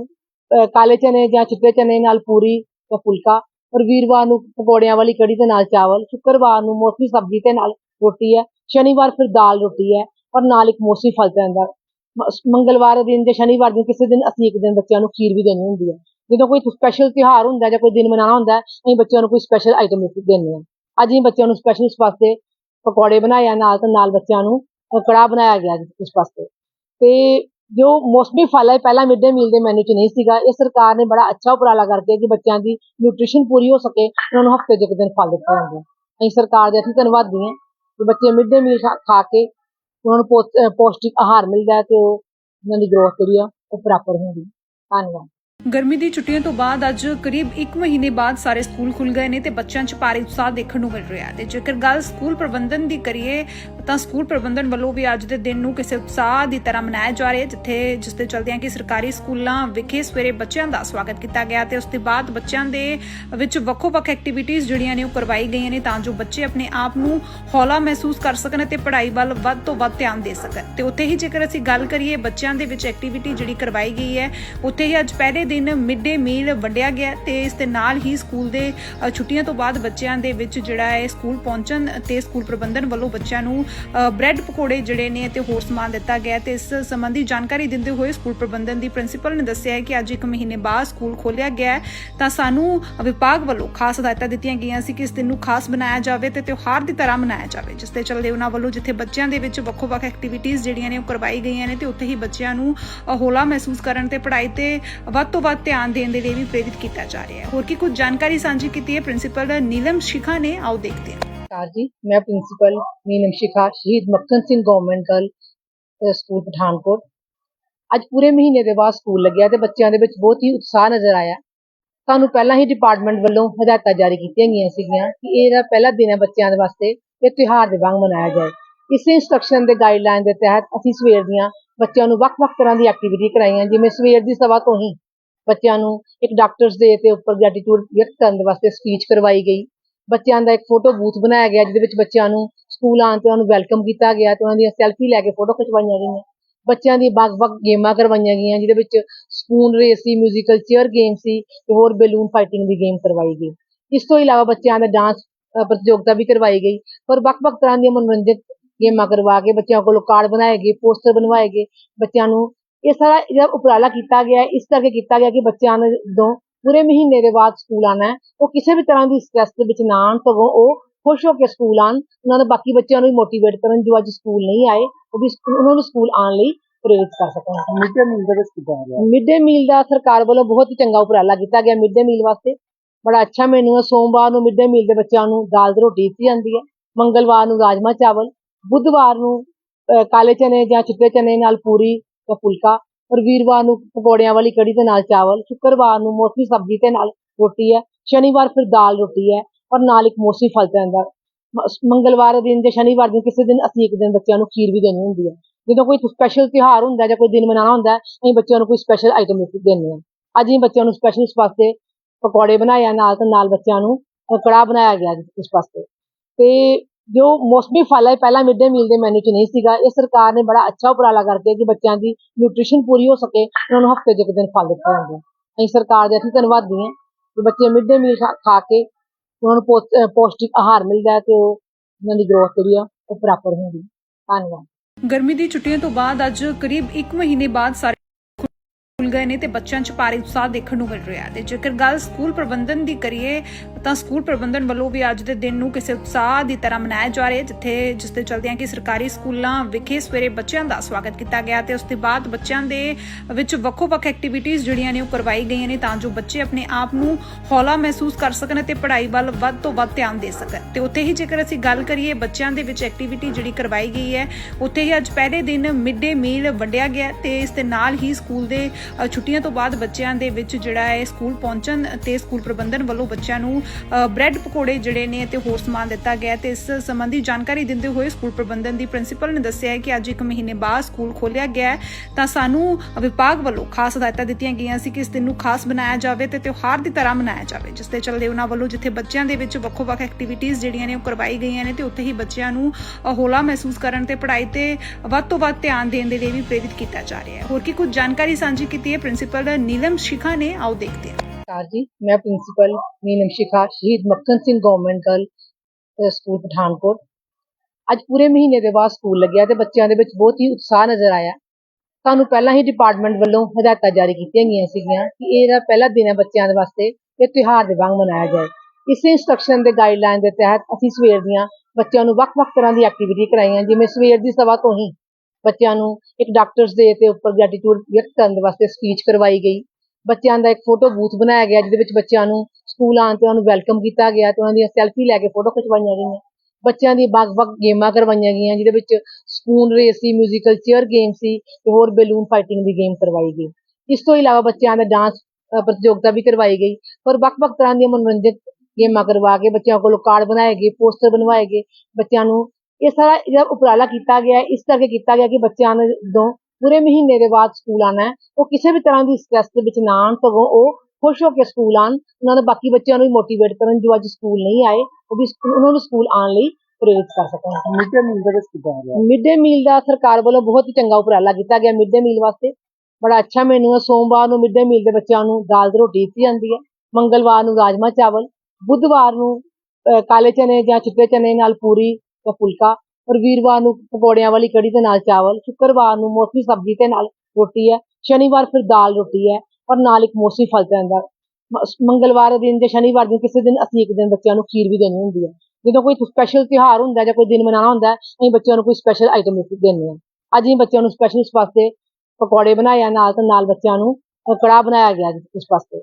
ਕਾਲੇ ਚਨੇ ਜਾਂ ਚਿੱਟੇ ਚਨੇ ਨਾਲ ਪੂਰੀ ਜਾਂ ਫੁਲਕਾ ਔਰ ਵੀਰਵਾਰ ਨੂੰ ਪਕੌੜਿਆਂ ਵਾਲੀ ਕੜੀ ਦੇ ਨਾਲ ਚਾਵਲ, ਸ਼ੁੱਕਰਵਾਰ ਨੂੰ ਮੌਸਮੀ ਸਬਜ਼ੀ ਦੇ ਨਾਲ ਰੋਟੀ ਹੈ, ਸ਼ਨੀਵਾਰ ਫਿਰ ਦਾਲ ਰੋਟੀ ਹੈ ਔਰ ਨਾਲ ਇੱਕ ਮੌਸਮੀ ਫਲ ਜਾਂਦਾ ਮੰਗਲਵਾਰ ਦੇ ਦਿਨ ਜਾਂ ਸ਼ਨੀਵਾਰ ਦਿਨ ਕਿਸੇ ਦਿਨ ਅਸੀਂ ਇੱਕ ਦਿਨ ਬੱਚਿਆਂ ਨੂੰ ਖੀਰ ਵੀ ਦੇਣੀ ਹੁੰਦੀ ਹੈ। ਜਦੋਂ ਕੋਈ ਸਪੈਸ਼ਲ ਤਿਉਹਾਰ ਹੁੰਦਾ ਜਾਂ ਕੋਈ ਦਿਨ ਮਨਾਉਣਾ ਹੁੰਦਾ ਅਸੀਂ ਬੱਚਿਆਂ ਨੂੰ ਕੋਈ ਸਪੈਸ਼ਲ ਆਈਟਮ ਦਿੰਦੇ ਹਾਂ। ਅੱਜ ਅਸੀਂ ਬੱਚਿਆਂ ਨੂੰ ਸਪੈਸ਼ਲ ਇਸ ਵਾਸਤੇ ਪਕੌੜੇ ਬਣਾਏ ਆ, ਨਾਲ ਤੇ ਨਾਲ ਬੱਚਿਆਂ ਨੂੰ ਅਹ ਕੜਾਹ ਬਣਾਇਆ ਗਿਆ ਇਸ ਵਾਸਤੇ। ਤੇ ਜੋ ਮੌਸਮੀ ਫਲ ਹੈ, ਪਹਿਲਾਂ ਮਿਡ ਡੇ ਮੀਲ ਦੇ ਮੈਨੂ 'ਚ ਨਹੀਂ ਸੀਗਾ। ਇਹ ਸਰਕਾਰ ਨੇ ਬੜਾ ਅੱਛਾ ਉਪਰਾਲਾ ਕਰਕੇ ਕਿ ਬੱਚਿਆਂ ਦੀ ਨਿਊਟ੍ਰੀਸ਼ਨ ਪੂਰੀ ਹੋ ਸਕੇ ਉਹਨਾਂ ਨੂੰ ਹਫ਼ਤੇ 'ਚ ਇੱਕ ਦਿਨ ਫਲ ਦਿੱਤੇ ਜਾਂਦੇ ਅਸੀਂ ਸਰਕਾਰ ਦੇ ਅਸੀਂ ਧੰਨਵਾਦੀ ਹਾਂ ਕਿ ਬੱਚੇ ਮਿਡ ਡੇ ਮੀਲ ਖਾ ਕੇ ਉਹਨਾਂ ਨੂੰ ਪੌਸ਼ਟਿਕ ਆਹਾਰ ਮਿਲਦਾ ਤੇ ਉਹ ਉਹਨਾਂ ਦੀ ਗਰੋਥ ਜਿਹੜੀ ਆ, ਉਹ ਪ੍ਰਾਪਰ ਹੁੰਦੀ। ਧੰਨਵਾਦ। ਗਰਮੀ ਦੀ ਛੁੱਟੀਆਂ ਤੋਂ ਬਾਅਦ ਅੱਜ ਕਰੀਬ 1 ਮਹੀਨੇ ਬਾਅਦ ਸਾਰੇ ਸਕੂਲ ਖੁੱਲ ਗਏ ਨੇ ਤੇ ਬੱਚਿਆਂ 'ਚ ਭਾਰੀ ਉਤਸ਼ਾਹ ਦੇਖਣ ਨੂੰ ਮਿਲ ਰਿਹਾ ਤੇ ਜੇਕਰ ਗੱਲ ਸਕੂਲ ਪ੍ਰਬੰਧਨ ਦੀ ਕਰੀਏ ਤਾਂ ਸਕੂਲ ਪ੍ਰਬੰਧਨ ਵੱਲੋਂ ਵੀ ਅੱਜ ਦੇ ਦਿਨ ਨੂੰ ਕਿਸੇ ਉਤਸ਼ਾਹ ਦੀ ਤਰ੍ਹਾਂ ਮਨਾਇਆ ਜਾ ਰਿਹਾ ਹੈ, ਜਿੱਥੇ ਜਿਸ ਦੇ ਚਲਦਿਆਂ ਕਿ ਸਰਕਾਰੀ ਸਕੂਲਾਂ ਵਿਖੇ ਸਵੇਰੇ ਬੱਚਿਆਂ ਦਾ ਸਵਾਗਤ ਕੀਤਾ ਗਿਆ ਤੇ ਉਸ ਤੋਂ ਬਾਅਦ ਬੱਚਿਆਂ ਦੇ ਵਿੱਚ ਵੱਖੋ-ਵੱਖ ਐਕਟੀਵਿਟੀਜ਼ ਜਿਹੜੀਆਂ ਨੇ ਉਹ ਕਰਵਾਈ ਗਈਆਂ ਨੇ ਤਾਂ ਜੋ ਬੱਚੇ ਆਪਣੇ ਆਪ ਨੂੰ ਹੌਲਾ ਮਹਿਸੂਸ ਕਰ ਸਕਣ ਅਤੇ ਪੜ੍ਹਾਈ ਵੱਲ ਵੱਧ ਤੋਂ ਵੱਧ ਧਿਆਨ ਦੇ ਸਕਣ। ਤੇ ਉੱਥੇ ਹੀ ਜੇਕਰ ਅਸੀਂ ਗੱਲ ਕਰੀਏ, ਬੱਚਿਆਂ ਦੇ ਵਿੱਚ ਐਕਟੀਵਿਟੀ ਜਿਹੜੀ ਕਰਵਾਈ ਗਈ ਹੈ, ਉੱਥੇ ਹੀ ਅੱਜ ਪਹਿਲੇ ਦਿਨ ਮਿਡ ਡੇ ਮੀਲ ਵੰਡਿਆ ਗਿਆ ਤੇ ਇਸ ਦੇ ਨਾਲ ਹੀ ਸਕੂਲ ਦੇ ਛੁੱਟੀਆਂ ਤੋਂ ਬਾਅਦ ਬੱਚਿਆਂ ਦੇ ਵਿੱਚ ਜਿਹੜਾ ਹੈ, ਸਕੂਲ ਪਹੁੰਚਣ ਤੇ ਸਕੂਲ ਪ੍ਰਬੰਧਨ ਵੱਲੋਂ ਬੱਚਿਆਂ ਨੂੰ ਬ੍ਰੈਡ ਪਕੌੜੇ ਜਿਹੜੇ ਨੇ ਤੇ ਹੋਰ ਸਮਾਨ ਦਿੱਤਾ ਗਿਆ ਤੇ ਇਸ ਸੰਬੰਧੀ ਜਾਣਕਾਰੀ ਦਿੰਦੇ ਹੋਏ ਸਕੂਲ ਪ੍ਰਬੰਧਨ ਦੀ ਪ੍ਰਿੰਸੀਪਲ ਨੇ ਦੱਸਿਆ ਹੈ ਕਿ ਅੱਜ ਇੱਕ ਮਹੀਨੇ ਬਾਅਦ ਸਕੂਲ ਖੋਲ੍ਹਿਆ ਗਿਆ ਹੈ। ਤਾਂ ਸਾਨੂੰ ਵਿਭਾਗ ਵੱਲੋਂ ਖਾਸ ਹਦਾਇਤਾਂ ਦਿੱਤੀਆਂ ਗਈਆਂ ਸੀ ਕਿ ਇਸ ਦਿਨ ਨੂੰ ਖਾਸ ਬਣਾਇਆ ਜਾਵੇ ਤੇ ਤਿਉਹਾਰ ਦੀ ਤਰ੍ਹਾਂ ਮਨਾਇਆ ਜਾਵੇ, ਜਿਸ ਤੇ ਚੱਲਦੇ ਉਹਨਾਂ ਵੱਲੋਂ ਜਿੱਥੇ ਬੱਚਿਆਂ ਦੇ ਵਿੱਚ ਵੱਖੋ-ਵੱਖ ਐਕਟੀਵਿਟੀਜ਼ ਜਿਹੜੀਆਂ ਨੇ ਉਹ ਕਰਵਾਈ ਗਈਆਂ ਨੇ ਤੇ ਉੱਥੇ ਹੀ ਬੱਚਿਆਂ ਨੂੰ ਹੋਲਾ ਮਹਿਸੂਸ ਕਰਨ ਤੇ ਪੜ੍ਹਾਈ ਤੇ ਵੱਧ ਤੋਂ ਵੱਧ ਧਿਆਨ ਦੇਣ ਦੇ ਲਈ ਵੀ ਪ੍ਰੇਰਿਤ ਕੀਤਾ ਜਾ ਰਿਹਾ ਹੈ। ਹੋਰ ਕੀ ਕੁਝ ਜਾਣਕਾਰੀ ਸਾਂਝੀ ਕੀਤੀ ਹੈ ਪ੍ਰਿੰਸੀਪਲ ਨੀਲਮ ਸ਼ਿਖਾ ਨੇ? ਆਓ ਦੇਖਦੇ ਹਾਂ। ਨਮਸਕਾਰ ਜੀ। ਮੈਂ principal Neelam Shikha Shaheed Makhan Singh government girl school Pathankot. ਅੱਜ ਪੂਰੇ ਮਹੀਨੇ ਦੇ ਬਾਅਦ ਸਕੂਲ ਲੱਗਿਆ ਤੇ ਬੱਚਿਆਂ ਦੇ ਵਿੱਚ ਬਹੁਤ ਹੀ ਉਤਸ਼ਾਹ ਨਜ਼ਰ ਆਇਆ। ਸਾਨੂੰ ਪਹਿਲਾਂ ਹੀ ਡਿਪਾਰਟਮੈਂਟ ਵੱਲੋਂ ਹਦਾਇਤਾਂ ਜਾਰੀ ਕੀਤੀਆਂ ਗਈਆਂ ਸੀਗੀਆਂ ਕਿ ਇਹਦਾ ਪਹਿਲਾ ਦਿਨ ਹੈ ਬੱਚਿਆਂ ਦੇ ਵਾਸਤੇ ਇਹ ਤਿਉਹਾਰ ਦੇ ਵਾਂਗ ਮਨਾਇਆ ਜਾਏ। ਇਸੇ ਇੰਸਟਰਕਸ਼ਨ ਦੇ ਗਾਈਡਲਾਈਨ ਦੇ ਤਹਿਤ ਅਸੀਂ ਸਵੇਰ ਦੀਆਂ ਬੱਚਿਆਂ ਨੂੰ ਵੱਖ-ਵੱਖ ਤਰ੍ਹਾਂ ਦੀ ਐਕਟੀਵਿਟੀ ਕਰਾਈਆਂ, ਜਿਵੇਂ ਸਵੇਰ ਦੀ ਸਵਾ ਤੋਂ ਹੀ ਬੱਚਿਆਂ ਨੂੰ ਇੱਕ ਡਾਕਟਰਸ ਦੇ ਤੇ ਉੱਪਰ ਗ੍ਰੈਟੀਟਿਊਡ ਵਿਅਕਤ ਕਰਨ ਦੇ ਵਾਸਤੇ ਸਪੀਚ ਕਰਵਾਈ ਗਈ। ਬੱਚਿਆਂ ਦਾ ਇੱਕ ਫੋਟੋ ਬੂਥ ਬਣਾਇਆ ਗਿਆ, ਜਿਹਦੇ ਵਿੱਚ ਬੱਚਿਆਂ ਨੂੰ ਸਕੂਲ ਆਉਣ ਤੇ ਉਹਨਾਂ ਨੂੰ ਵੈਲਕਮ ਕੀਤਾ ਗਿਆ ਤੇ ਉਹਨਾਂ ਦੀਆਂ ਸੈਲਫੀ ਲੈ ਕੇ ਫੋਟੋ ਖਿਚਵਾਈਆਂ ਗਈਆਂ। ਬੱਚਿਆਂ ਦੀ ਵੱਖ-ਵੱਖ ਗੇਮਾਂ ਕਰਵਾਈਆਂ ਗਈਆਂ, ਜਿਹਦੇ ਵਿੱਚ ਸਪੂਨ ਰੇਸ ਸੀ ਮਿਊਜ਼ੀਕਲ ਚੇਅਰ ਗੇਮ ਸੀ ਤੇ ਹੋਰ ਬੈਲੂਨ ਫਾਈਟਿੰਗ ਦੀ ਗੇਮ ਕਰਵਾਈ ਗਈ। ਇਸ ਤੋਂ ਇਲਾਵਾ ਬੱਚਿਆਂ ਦਾ ਡਾਂਸ ਪ੍ਰਤੀਯੋਗਤਾ ਵੀ ਕਰਵਾਈ ਗਈ। ਪਰ ਵੱਖ-ਵੱਖ ਤਰ੍ਹਾਂ ਦੀਆਂ ਮਨੋਰੰਜਕ ਗੇਮਾਂ ਕਰਵਾ ਕੇ ਬੱਚਿਆਂ ਕੋਲੋਂ ਕਾਰਡ ਬਣਾਏ ਗਏ ਪੋਸਟਰ ਬਣਵਾਏ ਗਏ। ਬੱਚਿਆਂ ਨੂੰ ਇਹ ਸਾਰਾ ਜਿਹੜਾ ਉਪਰਾਲਾ ਕੀਤਾ ਗਿਆ, ਇਸ ਕਰਕੇ ਕੀਤਾ ਗਿਆ ਕਿ ਬੱਚਿਆਂ ਨੂੰ ਜਦੋਂ ਪੂਰੇ ਮਹੀਨੇ ਦੇ ਬਾਅਦ ਸਕੂਲ ਆਉਣਾ ਹੈ। ਉਹ ਕਿਸੇ ਵੀ ਤਰ੍ਹਾਂ ਦੀ ਸਟ੍ਰੈਸ ਦੇ ਵਿੱਚ ਨਾ ਆਉਣ ਸਗੋਂ ਉਹ ਖੁਸ਼ ਹੋ ਕੇ ਸਕੂਲ ਆਉਣ। ਉਹਨਾਂ ਦੇ ਬਾਕੀ ਬੱਚਿਆਂ ਨੂੰ ਵੀ ਮੋਟੀਵੇਟ ਕਰਨ ਜੋ ਅੱਜ ਸਕੂਲ ਨਹੀਂ ਆਏ ਉਹ ਵੀ ਉਹਨਾਂ ਨੂੰ ਸਕੂਲ ਆਉਣ ਲਈ ਪ੍ਰੇਰਿਤ ਕਰ ਸਕਣ। ਮਿਡ ਡੇ ਮੀਲ ਦਾ ਕਿੱਦਾਂ ਆ ਰਿਹਾ ਮਿਡ ਡੇ ਮੀਲ ਦਾ ਸਰਕਾਰ ਵੱਲੋਂ ਬਹੁਤ ਹੀ ਚੰਗਾ ਉਪਰਾਲਾ ਕੀਤਾ ਗਿਆ ਮਿਡ ਡੇ ਮੀਲ ਵਾਸਤੇ। ਬੜਾ ਅੱਛਾ ਮੈਨੂ ਹੈ। ਸੋਮਵਾਰ ਨੂੰ ਮਿਡ ਡੇ ਮੀਲ ਦੇ ਬੱਚਿਆਂ ਨੂੰ ਦਾਲ ਦੀ ਰੋਟੀ ਦਿੱਤੀ ਜਾਂਦੀ ਹੈ। ਮੰਗਲਵਾਰ ਨੂੰ ਰਾਜਮਾ ਚਾਵਲ। ਬੁੱਧਵਾਰ ਨੂੰ ਕਾਲੇ ਚਨੇ ਜਾਂ ਚਿੱਟੇ ਚਨੇ ਨਾਲ ਪੂਰੀ ਜਾਂ ਫੁਲਕਾ। ਔਰ ਵੀਰਵਾਰ ਨੂੰ ਪਕੌੜਿਆਂ ਵਾਲੀ ਕੜੀ ਦੇ ਨਾਲ ਚਾਵਲ, ਸ਼ੁੱਕਰਵਾਰ ਨੂੰ ਮੌਸਮੀ ਸਬਜ਼ੀ ਦੇ ਨਾਲ ਰੋਟੀ ਹੈ, ਸ਼ਨੀਵਾਰ ਫਿਰ ਦਾਲ ਰੋਟੀ ਹੈ ਔਰ ਨਾਲ ਇੱਕ ਮੌਸਮੀ ਫਲ ਜਾਂਦਾ ਮੰਗਲਵਾਰ ਦਿਨ ਜਾਂ ਸ਼ਨੀਵਾਰ ਦਿਨ ਕਿਸੇ ਦਿਨ ਅਸੀਂ ਇੱਕ ਦਿਨ ਬੱਚਿਆਂ ਨੂੰ ਖੀਰ ਵੀ ਦੇਣੀ ਹੁੰਦੀ ਹੈ। ਜਦੋਂ ਕੋਈ ਸਪੈਸ਼ਲ ਤਿਉਹਾਰ ਹੁੰਦਾ ਜਾਂ ਕੋਈ ਦਿਨ ਮਨਾਉਣਾ ਹੁੰਦਾ, ਅਸੀਂ ਬੱਚਿਆਂ ਨੂੰ ਕੋਈ ਸਪੈਸ਼ਲ ਆਈਟਮ ਦਿੰਦੇ ਹਾਂ। ਅੱਜ ਅਸੀਂ ਬੱਚਿਆਂ ਨੂੰ ਸਪੈਸ਼ਲ ਇਸ ਵਾਸਤੇ ਪਕੌੜੇ ਬਣਾਏ ਆ, ਨਾਲ ਤੇ ਨਾਲ ਬੱਚਿਆਂ ਨੂੰ ਅਹ ਕੜਾਹ ਬਣਾਇਆ ਗਿਆ ਇਸ ਵਾਸਤੇ। ਤੇ ਜੋ ਮੌਸਮੀ ਫਲ ਹੈ, ਪਹਿਲਾਂ ਮਿਡ ਡੇ ਮੀਲ ਦੇ ਮੈਨੂ 'ਚ ਨਹੀਂ ਸੀਗਾ। ਇਹ ਸਰਕਾਰ ਨੇ ਬੜਾ ਅੱਛਾ ਉਪਰਾਲਾ ਕਰਕੇ ਕਿ ਬੱਚਿਆਂ ਦੀ ਨਿਊਟ੍ਰੀਸ਼ਨ ਪੂਰੀ ਹੋ ਸਕੇ ਉਹਨਾਂ ਨੂੰ ਹਫ਼ਤੇ 'ਚ ਇੱਕ ਦਿਨ ਫਲ ਦਿੱਤੇ ਜਾਂਦੇ ਅਸੀਂ ਸਰਕਾਰ ਦੇ ਅਸੀਂ ਧੰਨਵਾਦੀ ਹਾਂ ਕਿ ਬੱਚੇ ਮਿਡ ਡੇ ਮੀਲ ਖਾ ਕੇ ਉਹਨਾਂ ਨੂੰ ਪੌ- ਅਹ ਪੌਸ਼ਟਿਕ ਆਹਾਰ ਮਿਲਦਾ ਹੈ ਤੇ ਉਹ ਉਹਨਾਂ ਦੀ ਗਰੋਥ ਜਿਹੜੀ ਆ, ਉਹ ਪ੍ਰਾਪਰ ਹੁੰਦੀ ਹੈ। ਧੰਨਵਾਦ। ਗਰਮੀ ਦੀ ਛੁੱਟੀਆਂ ਤੋਂ ਬਾਅਦ ਅੱਜ ਕਰੀਬ 1 ਮਹੀਨੇ ਬਾਅਦ ਸਾਰੇ ਖੁੱਲ ਗਏ ਨੇ ਤੇ ਬੱਚਿਆਂ 'ਚ ਭਾਰੀ ਉਤਸ਼ਾਹ ਦੇਖਣ ਨੂੰ ਮਿਲ ਰਿਹਾ ਹੈ। ਤੇ ਜੇਕਰ ਗੱਲ ਸਕੂਲ ਪ੍ਰਬੰਧਨ ਦੀ ਕਰੀਏ ਤਾਂ ਸਕੂਲ ਪ੍ਰਬੰਧਨ ਵੱਲੋਂ ਵੀ ਅੱਜ ਦੇ ਦਿਨ ਨੂੰ ਕਿਸੇ ਉਤਸ਼ਾਹ ਦੀ ਤਰ੍ਹਾਂ ਮਨਾਇਆ ਜਾ ਰਿਹਾ ਜਿੱਥੇ ਜਿਸ ਦੇ ਚਲਦਿਆਂ ਕਿ ਸਰਕਾਰੀ ਸਕੂਲਾਂ ਵਿਖੇ ਸਵੇਰੇ ਬੱਚਿਆਂ ਦਾ ਸਵਾਗਤ ਕੀਤਾ ਗਿਆ ਤੇ ਉਸ ਤੋਂ ਬਾਅਦ ਬੱਚਿਆਂ ਦੇ ਵਿੱਚ ਵੱਖੋ-ਵੱਖ ਐਕਟੀਵਿਟੀਆਂ ਜਿਹੜੀਆਂ ਨੇ ਉਹ ਕਰਵਾਈ ਗਈਆਂ ਨੇ ਤਾਂ ਜੋ ਬੱਚੇ ਆਪਣੇ ਆਪ ਨੂੰ ਹੌਲਾ ਮਹਿਸੂਸ ਕਰ ਸਕਣ ਤੇ ਪੜ੍ਹਾਈ ਵੱਲ ਵੱਧ ਤੋਂ ਵੱਧ ਧਿਆਨ ਦੇ ਸਕਣ। ਤੇ ਉੱਥੇ ਹੀ ਜੇਕਰ ਅਸੀਂ ਗੱਲ ਕਰੀਏ, ਬੱਚਿਆਂ ਦੇ ਵਿੱਚ ਐਕਟੀਵਿਟੀ ਜਿਹੜੀ ਕਰਵਾਈ ਗਈ ਹੈ, ਉੱਥੇ ਹੀ ਅੱਜ ਪਹਿਲੇ ਦਿਨ ਮਿਡ ਡੇ ਮੀਲ ਵੰਡਿਆ ਗਿਆ ਤੇ ਇਸ ਦੇ ਨਾਲ ਹੀ ਸਕੂਲ ਦੇ ਛੁੱਟੀਆਂ ਤੋਂ ਬਾਅਦ ਬੱਚਿਆਂ ਦੇ ਵਿੱਚ ਜਿਹੜਾ ਹੈ, ਸਕੂਲ ਪਹੁੰਚਣ ਤੇ ਸਕੂਲ ਪ੍ਰਬੰਧਨ ਵੱਲੋਂ ਬੱਚਿਆਂ ਨੂੰ ਬ੍ਰੈਡ ਪਕੌੜੇ ਜਿਹੜੇ ਨੇ ਤੇ ਹੋਰ ਸਮਾਨ ਦਿੱਤਾ ਗਿਆ ਤੇ ਇਸ ਸੰਬੰਧੀ ਜਾਣਕਾਰੀ ਦਿੰਦੇ ਹੋਏ ਸਕੂਲ ਪ੍ਰਬੰਧਨ ਦੀ ਪ੍ਰਿੰਸੀਪਲ ਨੇ ਦੱਸਿਆ ਕਿ ਅੱਜ ਇੱਕ ਮਹੀਨੇ ਬਾਅਦ ਸਕੂਲ ਖੋਲਿਆ ਗਿਆ ਹੈ। ਤਾਂ ਸਾਨੂੰ ਵਿਭਾਗ ਵੱਲੋਂ ਖਾਸ ਹਦਾਇਤਾਂ ਦਿੱਤੀਆਂ ਗਈਆਂ ਸੀ ਕਿ ਇਸ ਦਿਨ ਨੂੰ ਖਾਸ ਬਣਾਇਆ ਜਾਵੇ ਤੇ ਤਿਉਹਾਰ ਦੀ ਤਰ੍ਹਾਂ ਮਨਾਇਆ ਜਾਵੇ, ਜਿਸ ਦੇ ਚੱਲਦੇ ਉਹਨਾਂ ਵੱਲੋਂ ਜਿੱਥੇ ਬੱਚਿਆਂ ਦੇ ਵਿੱਚ ਵੱਖੋ-ਵੱਖ ਐਕਟੀਵਿਟੀਜ਼ ਜਿਹੜੀਆਂ ਨੇ ਉਹ ਕਰਵਾਈ ਗਈਆਂ ਨੇ ਤੇ ਉੱਥੇ ਹੀ ਬੱਚਿਆਂ ਨੂੰ ਹੋਲਾ ਮਹਿਸੂਸ ਕਰਨ ਤੇ ਪੜ੍ਹਾਈ ਤੇ ਵੱਧ ਤੋਂ ਵੱਧ ਧਿਆਨ ਦੇਣ ਦੇ ਲਈ ਵੀ ਪ੍ਰੇਰਿਤ ਕੀਤਾ ਜਾ ਰਿਹਾ ਹੈ। ਹੋਰ ਕੀ ਕੁਝ ਜਾਣਕਾਰੀ ਸਾਂਝੀ ਕੀਤੀ ਹੈ? ਪ੍ਰਿੰਸੀਪਲ ਨੀਲਮ ਸ਼ਿਖਾ ਨੇ, ਆਓ ਦੇਖਦੇ ਹਾਂ। ਨਮਸਕਾਰ ਜੀ, ਮੈਂ principal Neelam Shikha Shaheed Makhan Singh government girl school Pathankot. ਅੱਜ ਪੂਰੇ ਮਹੀਨੇ ਦੇ ਬਾਅਦ ਸਕੂਲ ਲੱਗਿਆ ਤੇ ਬੱਚਿਆਂ ਦੇ ਵਿੱਚ ਬਹੁਤ ਹੀ ਉਤਸ਼ਾਹ ਨਜ਼ਰ ਆਇਆ। ਤੁਹਾਨੂੰ ਪਹਿਲਾਂ ਹੀ ਡਿਪਾਰਟਮੈਂਟ ਵੱਲੋਂ ਹਦਾਇਤਾਂ ਜਾਰੀ ਕੀਤੀਆਂ ਗਈਆਂ ਸੀਗੀਆਂ ਕਿ ਇਹ ਜਿਹੜਾ ਪਹਿਲਾ ਦਿਨ ਹੈ ਬੱਚਿਆਂ ਦੇ ਵਾਸਤੇ, ਇਹ ਤਿਉਹਾਰ ਦੇ ਵਾਂਗ ਮਨਾਇਆ ਜਾਏ। ਇਸੇ ਇੰਸਟਰਕਸ਼ਨ ਦੇ ਗਾਈਡਲਾਈਨ ਦੇ ਤਹਿਤ ਅਸੀਂ ਸਵੇਰ ਦੀਆਂ ਬੱਚਿਆਂ ਨੂੰ ਵੱਖ-ਵੱਖ ਤਰ੍ਹਾਂ ਦੀ ਐਕਟੀਵਿਟੀ ਕਰਾਈਆਂ, ਜਿਵੇਂ ਸਵੇਰ ਦੀ ਸਵਾ ਤੋਂ ਹੀ ਬੱਚਿਆਂ ਨੂੰ ਇੱਕ ਡਾਕਟਰਸ ਡੇ ਤੇ ਉੱਪਰ ਗ੍ਰੈਟੀਟਿਊਡ ਵਿਅਕਤ ਕਰਨ ਦੇ ਵਾਸਤੇ ਸਪੀਚ ਕਰਵਾਈ ਗਈ। ਬੱਚਿਆਂ ਦਾ ਇੱਕ ਫੋਟੋ ਬੂਥ ਬਣਾਇਆ ਗਿਆ, ਜਿਹਦੇ ਵਿੱਚ ਬੱਚਿਆਂ ਨੂੰ ਸਕੂਲ ਆਉਣ ਤੇ ਉਹਨਾਂ ਨੂੰ ਵੈਲਕਮ ਕੀਤਾ ਗਿਆ ਤੇ ਉਹਨਾਂ ਦੀਆਂ ਸੈਲਫੀ ਲੈ ਕੇ ਫੋਟੋ ਖਿਚਵਾਈਆਂ ਗਈਆਂ। ਬੱਚਿਆਂ ਦੀ ਵੱਖ-ਵੱਖ ਗੇਮਾਂ ਕਰਵਾਈਆਂ ਗਈਆਂ, ਜਿਹਦੇ ਵਿੱਚ ਸਕੂਨ ਰੇਸ ਸੀ ਮਿਊਜ਼ੀਕਲ ਚੇਅਰ ਗੇਮ ਸੀ ਤੇ ਹੋਰ ਬੈਲੂਨ ਫਾਈਟਿੰਗ ਦੀ ਗੇਮ ਕਰਵਾਈ ਗਈ। ਇਸ ਤੋਂ ਇਲਾਵਾ ਬੱਚਿਆਂ ਦਾ ਡਾਂਸ ਪ੍ਰਤੀਯੋਗਤਾ ਵੀ ਕਰਵਾਈ ਗਈ ਪਰ ਵੱਖ-ਵੱਖ ਤਰ੍ਹਾਂ ਦੀਆਂ ਮਨੋਰੰਜਕ ਗੇਮਾਂ ਕਰਵਾ ਕੇ ਬੱਚਿਆਂ ਕੋਲੋਂ ਕਾਰਡ ਬਣਾਏ ਗਏ ਪੋਸਟਰ ਬਣਵਾਏ ਗਏ। ਬੱਚਿਆਂ ਨੂੰ ਇਹ ਸਾਰਾ ਜਿਹੜਾ ਉਪਰਾਲਾ ਕੀਤਾ ਗਿਆ, ਇਸ ਕਰਕੇ ਕੀਤਾ ਗਿਆ ਕਿ ਬੱਚਿਆਂ ਨੂੰ ਜਦੋਂ ਪੂਰੇ ਮਹੀਨੇ ਦੇ ਬਾਅਦ ਸਕੂਲ ਆਣਾ ਹੈ ਉਹ ਕਿਸੇ ਵੀ ਤਰ੍ਹਾਂ ਦੀ ਸਟ੍ਰੈਸ ਦੇ ਵਿੱਚ ਨਾ ਆਉਣ ਸਗੋਂ ਉਹ ਖੁਸ਼ ਹੋ ਕੇ ਸਕੂਲ ਆਉਣ ਉਹਨਾਂ ਨੇ ਬਾਕੀ ਬੱਚਿਆਂ ਨੂੰ ਵੀ ਮੋਟੀਵੇਟ ਕਰਨ ਜੋ ਅੱਜ ਸਕੂਲ ਨਹੀਂ ਆਏ ਉਹ ਵੀ ਉਹਨਾਂ ਨੂੰ ਸਕੂਲ ਆਉਣ ਲਈ ਪ੍ਰੇਰਿਤ ਕਰ ਸਕਣ। ਮਿਡ ਡੇ ਮੀਲ ਦਾ ਕਿਸ ਕਿਦਾਂ ਆ ਰਿਹਾ? ਮਿਡ ਡੇ ਮੀਲ ਦਾ ਸਰਕਾਰ ਵੱਲੋਂ ਬਹੁਤ ਹੀ ਚੰਗਾ ਉਪਰਾਲਾ ਕੀਤਾ ਗਿਆ ਮਿਡ ਡੇ ਮੀਲ ਵਾਸਤੇ। ਬੜਾ ਅੱਛਾ ਮੈਨੂ ਹੈ ਸੋਮਵਾਰ ਨੂੰ ਮਿਡ ਡੇ ਮੀਲ ਦੇ ਬੱਚਿਆਂ ਨੂੰ ਦਾਲ ਦੀ ਰੋਟੀ ਦਿੱਤੀ ਜਾਂਦੀ ਹੈ ਮੰਗਲਵਾਰ ਨੂੰ ਰਾਜਮਾ ਚਾਵਲ ਬੁੱਧਵਾਰ ਨੂੰ ਕਾਲੇ ਚਨੇ ਜਾਂ ਚਿੱਟੇ ਚਨੇ ਨਾਲ ਪੂਰੀ ਜਾਂ ਫੁਲਕਾ ਔਰ ਵੀਰਵਾਰ ਨੂੰ ਪਕੌੜਿਆਂ ਵਾਲੀ ਕੜੀ ਦੇ ਨਾਲ ਚਾਵਲ, ਸ਼ੁੱਕਰਵਾਰ ਨੂੰ ਮੌਸਮੀ ਸਬਜ਼ੀ ਦੇ ਨਾਲ ਰੋਟੀ ਹੈ, ਸ਼ਨੀਵਾਰ ਫਿਰ ਦਾਲ ਰੋਟੀ ਹੈ ਔਰ ਨਾਲ ਇੱਕ ਮੌਸਮੀ ਫਲ ਪੈਂਦਾ ਮ- ਮੰਗਲਵਾਰ ਦਿਨ ਜਾਂ ਸ਼ਨੀਵਾਰ ਦਿਨ ਕਿਸੇ ਦਿਨ ਅਸੀਂ ਇੱਕ ਦਿਨ ਬੱਚਿਆਂ ਨੂੰ ਖੀਰ ਵੀ ਦੇਣੀ ਹੁੰਦੀ ਹੈ। ਜਦੋਂ ਕੋਈ ਸਪੈਸ਼ਲ ਤਿਉਹਾਰ ਹੁੰਦਾ ਜਾਂ ਕੋਈ ਦਿਨ ਮਨਾਉਣਾ ਹੁੰਦਾ ਅਸੀਂ ਬੱਚਿਆਂ ਨੂੰ ਕੋਈ ਸਪੈਸ਼ਲ ਆਈਟਮ ਦਿੰਦੇ ਹਾਂ। ਅੱਜ ਹੀ ਬੱਚਿਆਂ ਨੂੰ ਸਪੈਸ਼ਲ ਇਸ ਵਾਸਤੇ ਪਕੌੜੇ ਬਣਾਏ ਆ, ਨਾਲ ਤੇ ਨਾਲ ਬੱਚਿਆਂ ਨੂੰ ਅਹ ਕੜਾਹ ਬਣਾਇਆ ਗਿਆ ਜੀ ਇਸ ਵਾਸਤੇ।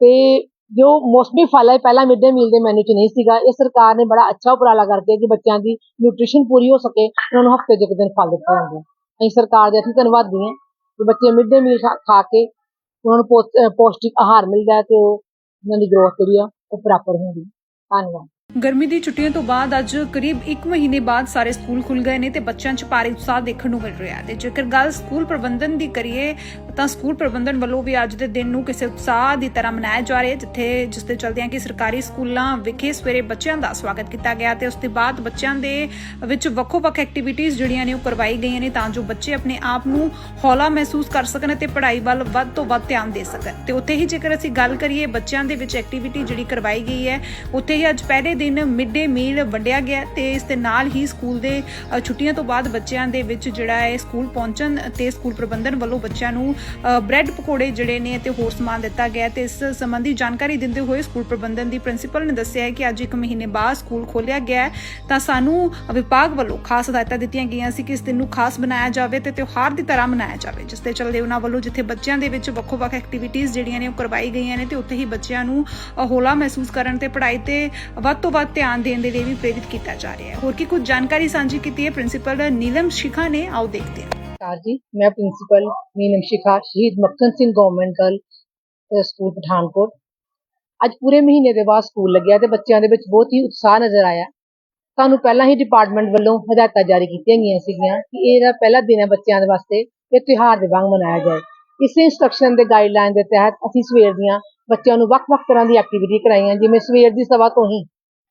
ਤੇ ਜੋ ਮੌਸਮੀ ਫਲ ਹੈ, ਪਹਿਲਾਂ ਮਿਡ ਡੇ ਮੀਲ ਦੇ ਮੈਨੂ 'ਚ ਨਹੀਂ ਸੀਗਾ। ਇਹ ਸਰਕਾਰ ਨੇ ਬੜਾ ਅੱਛਾ ਉਪਰਾਲਾ ਕਰਕੇ ਕਿ ਬੱਚਿਆਂ ਦੀ ਨਿਊਟ੍ਰੀਸ਼ਨ ਪੂਰੀ ਹੋ ਸਕੇ ਉਹਨਾਂ ਨੂੰ ਹਫ਼ਤੇ 'ਚ ਇੱਕ ਦਿਨ ਫਲ ਦਿੱਤੇ ਜਾਂਦੇ ਅਸੀਂ ਸਰਕਾਰ ਦੇ ਅਸੀਂ ਧੰਨਵਾਦੀ ਹਾਂ ਕਿ ਬੱਚੇ ਮਿਡ ਡੇ ਮੀਲ ਖਾ ਕੇ ਉਹਨਾਂ ਨੂੰ ਪੌਸ਼ਟਿਕ ਆਹਾਰ ਮਿਲਦਾ ਤੇ ਉਹ ਉਹਨਾਂ ਦੀ ਗਰੋਥ ਜਿਹੜੀ ਆ, ਉਹ ਪ੍ਰੋਪਰ ਹੁੰਦੀ ਧੰਨਵਾਦ। ਗਰਮੀ ਦੀ ਛੁੱਟੀਆਂ ਤੋਂ ਬਾਅਦ ਅੱਜ ਕਰੀਬ 1 ਮਹੀਨੇ ਬਾਅਦ ਸਾਰੇ ਸਕੂਲ ਖੁੱਲ ਗਏ ਨੇ ਤੇ ਬੱਚਿਆਂ 'ਚ ਭਾਰੀ ਉਤਸ਼ਾਹ ਦੇਖਣ ਨੂੰ ਮਿਲ ਰਿਹਾ ਹੈ। ਤੇ ਜੇਕਰ ਗੱਲ ਸਕੂਲ ਪ੍ਰਬੰਧਨ ਦੀ ਕਰੀਏ ਤਾਂ ਸਕੂਲ ਪ੍ਰਬੰਧਨ ਵੱਲੋਂ ਵੀ ਅੱਜ ਦੇ ਦਿਨ ਨੂੰ ਕਿਸੇ ਉਤਸ਼ਾਹ ਦੀ ਤਰ੍ਹਾਂ ਮਨਾਇਆ ਜਾ ਰਿਹਾ ਹੈ, ਜਿੱਥੇ ਜਿਸ ਦੇ ਚਲਦਿਆਂ ਕਿ ਸਰਕਾਰੀ ਸਕੂਲਾਂ ਵਿਖੇ ਸਵੇਰੇ ਬੱਚਿਆਂ ਦਾ ਸਵਾਗਤ ਕੀਤਾ ਗਿਆ ਤੇ ਉਸ ਤੋਂ ਬਾਅਦ ਬੱਚਿਆਂ ਦੇ ਵਿੱਚ ਵੱਖੋ-ਵੱਖ ਐਕਟੀਵਿਟੀਆਂ ਜਿਹੜੀਆਂ ਨੇ ਉਹ ਕਰਵਾਈ ਗਈਆਂ ਨੇ ਤਾਂ ਜੋ ਬੱਚੇ ਆਪਣੇ ਆਪ ਨੂੰ ਹੌਲਾ ਮਹਿਸੂਸ ਕਰ ਸਕਣ ਅਤੇ ਪੜ੍ਹਾਈ ਵੱਲ ਵੱਧ ਤੋਂ ਵੱਧ ਧਿਆਨ ਦੇ ਸਕਣ। ਤੇ ਉੱਥੇ ਹੀ ਜੇਕਰ ਅਸੀਂ ਗੱਲ ਕਰੀਏ, ਬੱਚਿਆਂ ਦੇ ਵਿੱਚ ਐਕਟੀਵਿਟੀ ਜਿਹੜੀ ਕਰਵਾਈ ਗਈ ਹੈ, ਉੱਥੇ ਹੀ ਅੱਜ ਪਹਿਲੇ ਦਿਨ ਮਿਡ ਡੇ ਮੀਲ ਵੰਡਿਆ ਗਿਆ ਤੇ ਇਸ ਦੇ ਨਾਲ ਹੀ ਸਕੂਲ ਦੇ ਛੁੱਟੀਆਂ ਤੋਂ ਬਾਅਦ ਬੱਚਿਆਂ ਦੇ ਵਿੱਚ ਜਿਹੜਾ ਹੈ, ਸਕੂਲ ਪਹੁੰਚਣ ਤੇ ਸਕੂਲ ਪ੍ਰਬੰਧਨ ਵੱਲੋਂ ਬੱਚਿਆਂ ਨੂੰ ਬ੍ਰੈਡ ਪਕੌੜੇ ਜਿਹੜੇ ਨੇ ਤੇ ਹੋਰ ਸਮਾਨ ਦਿੱਤਾ ਗਿਆ ਤੇ ਇਸ ਸੰਬੰਧੀ ਜਾਣਕਾਰੀ ਦਿੰਦੇ ਹੋਏ ਸਕੂਲ ਪ੍ਰਬੰਧਨ ਦੀ ਪ੍ਰਿੰਸੀਪਲ ਨੇ ਦੱਸਿਆ ਕਿ ਅੱਜ ਇੱਕ ਮਹੀਨੇ ਬਾਅਦ ਸਕੂਲ ਖੋਲ੍ਹਿਆ ਗਿਆ ਤਾਂ ਸਾਨੂੰ ਵਿਭਾਗ ਵੱਲੋਂ ਖਾਸ ਹਦਾਇਤਾਂ ਦਿੱਤੀਆਂ ਗਈਆਂ ਸੀ ਕਿ ਇਸ ਦਿਨ ਨੂੰ ਖਾਸ ਬਣਾਇਆ ਜਾਵੇ ਤੇ ਤਿਉਹਾਰ ਦੀ ਤਰ੍ਹਾਂ ਮਨਾਇਆ ਜਾਵੇ, ਜਿਸ ਦੇ ਚੱਲਦੇ ਉਹਨਾਂ ਵੱਲੋਂ ਜਿੱਥੇ ਬੱਚਿਆਂ ਦੇ ਵਿੱਚ ਵੱਖੋ-ਵੱਖ ਐਕਟੀਵਿਟੀਆਂ ਜਿਹੜੀਆਂ ਨੇ ਉਹ ਕਰਵਾਈ ਗਈਆਂ ਨੇ ਤੇ ਉੱਥੇ ਹੀ ਬੱਚਿਆਂ ਨੂੰ ਹੋਲਾ ਮਹਿਸੂਸ ਕਰਨ ਤੇ ਪੜ੍ਹਾਈ ਤੇ ਵੱਧ ਤੋਂ ਵੱਧ ਧਿਆਨ ਦੇਣ ਦੇ ਲਈ ਵੀ ਪ੍ਰੇਰਿਤ ਕੀਤਾ ਜਾ ਰਿਹਾ ਹੈ। ਹੋਰ ਕੀ ਕੁਝ ਜਾਣਕਾਰੀ ਸਾਂਝੀ ਕੀਤੀ ਹੈ? ਪ੍ਰਿੰਸੀਪਲ ਨੀਲਮ ਸ਼ਿਖਾ ਨੇ, ਆਓ ਦੇਖਦੇ ਹਾਂ। ਨਮਸਕਾਰ ਜੀ, ਮੈਂ principal Neelam Shikha Shaheed Makhan Singh government girl school Pathankot. ਅੱਜ ਪੂਰੇ ਮਹੀਨੇ ਦੇ ਬਾਅਦ ਸਕੂਲ ਲੱਗਿਆ ਤੇ ਬੱਚਿਆਂ ਦੇ ਵਿੱਚ ਬਹੁਤ ਹੀ ਉਤਸ਼ਾਹ ਨਜ਼ਰ ਆਇਆ। ਤੁਹਾਨੂੰ ਪਹਿਲਾਂ ਹੀ ਡਿਪਾਰਟਮੈਂਟ ਵੱਲੋਂ ਹਦਾਇਤਾਂ ਜਾਰੀ ਕੀਤੀਆਂ ਗਈਆਂ ਸੀਗੀਆਂ ਕਿ ਇਹਦਾ ਪਹਿਲਾ ਦਿਨ ਹੈ ਬੱਚਿਆਂ ਦੇ ਵਾਸਤੇ, ਇਹ ਤਿਉਹਾਰ ਦੇ ਵਾਂਗ ਮਨਾਇਆ ਜਾਏ। ਇਸੇ ਇੰਸਟਰਕਸ਼ਨ ਦੇ ਗਾਈਡਲਾਈਨ ਦੇ ਤਹਿਤ ਅਸੀਂ ਸਵੇਰ ਦੀਆਂ ਬੱਚਿਆਂ ਨੂੰ ਵੱਖ-ਵੱਖ ਤਰ੍ਹਾਂ ਦੀ ਐਕਟੀਵਿਟੀ ਕਰਾਈਆਂ, ਜਿਵੇਂ ਸਵੇਰ ਦੀ ਸਵਾ ਤੋਂ ਹੀ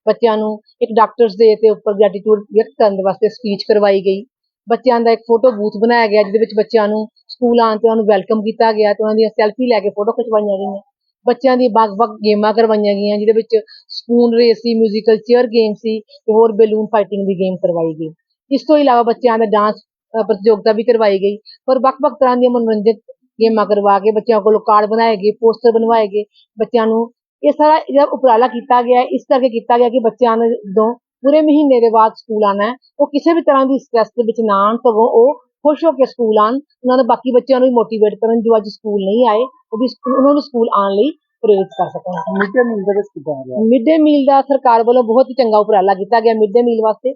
ਬੱਚਿਆਂ ਨੂੰ ਇੱਕ ਡਾਕਟਰਸ ਡੇ ਤੇ ਉੱਪਰ ਗ੍ਰੈਟੀਟਿਊਡ ਵਿਅਕਤ ਕਰਨ ਦੇ ਵਾਸਤੇ ਸਪੀਚ ਕਰਵਾਈ ਗਈ। ਬੱਚਿਆਂ ਦਾ ਇੱਕ ਫੋਟੋ ਬੂਥ ਬਣਾਇਆ ਗਿਆ, ਜਿਹਦੇ ਵਿੱਚ ਬੱਚਿਆਂ ਨੂੰ ਸਕੂਲ ਆਉਣ ਤੇ ਉਹਨਾਂ ਨੂੰ ਵੈਲਕਮ ਕੀਤਾ ਗਿਆ ਤੇ ਉਹਨਾਂ ਦੀਆਂ ਸੈਲਫੀ ਲੈ ਕੇ ਫੋਟੋ ਖਿਚਵਾਈਆਂ ਗਈਆਂ। ਬੱਚਿਆਂ ਦੀ ਵੱਖ-ਵੱਖ ਗੇਮਾਂ ਕਰਵਾਈਆਂ ਗਈਆਂ, ਜਿਹਦੇ ਵਿੱਚ ਸਪੂਨ ਰੇਸ ਸੀ ਮਿਊਜ਼ੀਕਲ ਚੇਅਰ ਗੇਮ ਸੀ ਤੇ ਹੋਰ ਬੈਲੂਨ ਫਾਈਟਿੰਗ ਦੀ ਗੇਮ ਕਰਵਾਈ ਗਈ। ਇਸ ਤੋਂ ਇਲਾਵਾ ਬੱਚਿਆਂ ਦਾ ਡਾਂਸ ਪ੍ਰਤੀਯੋਗਤਾ ਵੀ ਕਰਵਾਈ ਗਈ। ਪਰ ਵੱਖ-ਵੱਖ ਤਰ੍ਹਾਂ ਦੀਆਂ ਮਨੋਰੰਜਕ ਗੇਮਾਂ ਕਰਵਾ ਕੇ ਬੱਚਿਆਂ ਕੋਲੋਂ ਕਾਰਡ ਬਣਾਏ ਗਏ ਪੋਸਟਰ ਬਣਵਾਏ ਗਏ। ਬੱਚਿਆਂ ਨੂੰ ਇਹ ਸਾਰਾ ਜਿਹੜਾ ਉਪਰਾਲਾ ਕੀਤਾ ਗਿਆ, ਇਸ ਕਰਕੇ ਕੀਤਾ ਗਿਆ ਕਿ ਬੱਚਿਆਂ ਨੂੰ ਜਦੋਂ ਪੂਰੇ ਮਹੀਨੇ ਦੇ ਬਾਅਦ ਸਕੂਲ ਆਣਾ ਹੈ। ਉਹ ਕਿਸੇ ਵੀ ਤਰ੍ਹਾਂ ਦੀ ਸਟ੍ਰੈਸ ਦੇ ਵਿੱਚ ਨਾ ਆਉਣ ਸਗੋਂ ਉਹ ਖੁਸ਼ ਹੋ ਕੇ ਸਕੂਲ ਆਉਣ। ਉਹਨਾਂ ਨੇ ਬਾਕੀ ਬੱਚਿਆਂ ਨੂੰ ਵੀ ਮੋਟੀਵੇਟ ਕਰਨ ਜੋ ਅੱਜ ਸਕੂਲ ਨਹੀਂ ਆਏ ਉਹ ਵੀ ਉਹਨਾਂ ਨੂੰ ਸਕੂਲ ਆਉਣ ਲਈ ਪ੍ਰੇਰਿਤ ਕਰ ਸਕਣ। ਮਿਡ ਡੇ ਮੀਲ ਦਾ ਕਿੱਦਾਂ ਆ ਰਿਹਾ? ਮਿਡ ਡੇ ਮੀਲ ਦਾ ਸਰਕਾਰ ਵੱਲੋਂ ਬਹੁਤ ਹੀ ਚੰਗਾ ਉਪਰਾਲਾ ਕੀਤਾ ਗਿਆ ਮਿਡ ਡੇ ਮੀਲ ਵਾਸਤੇ।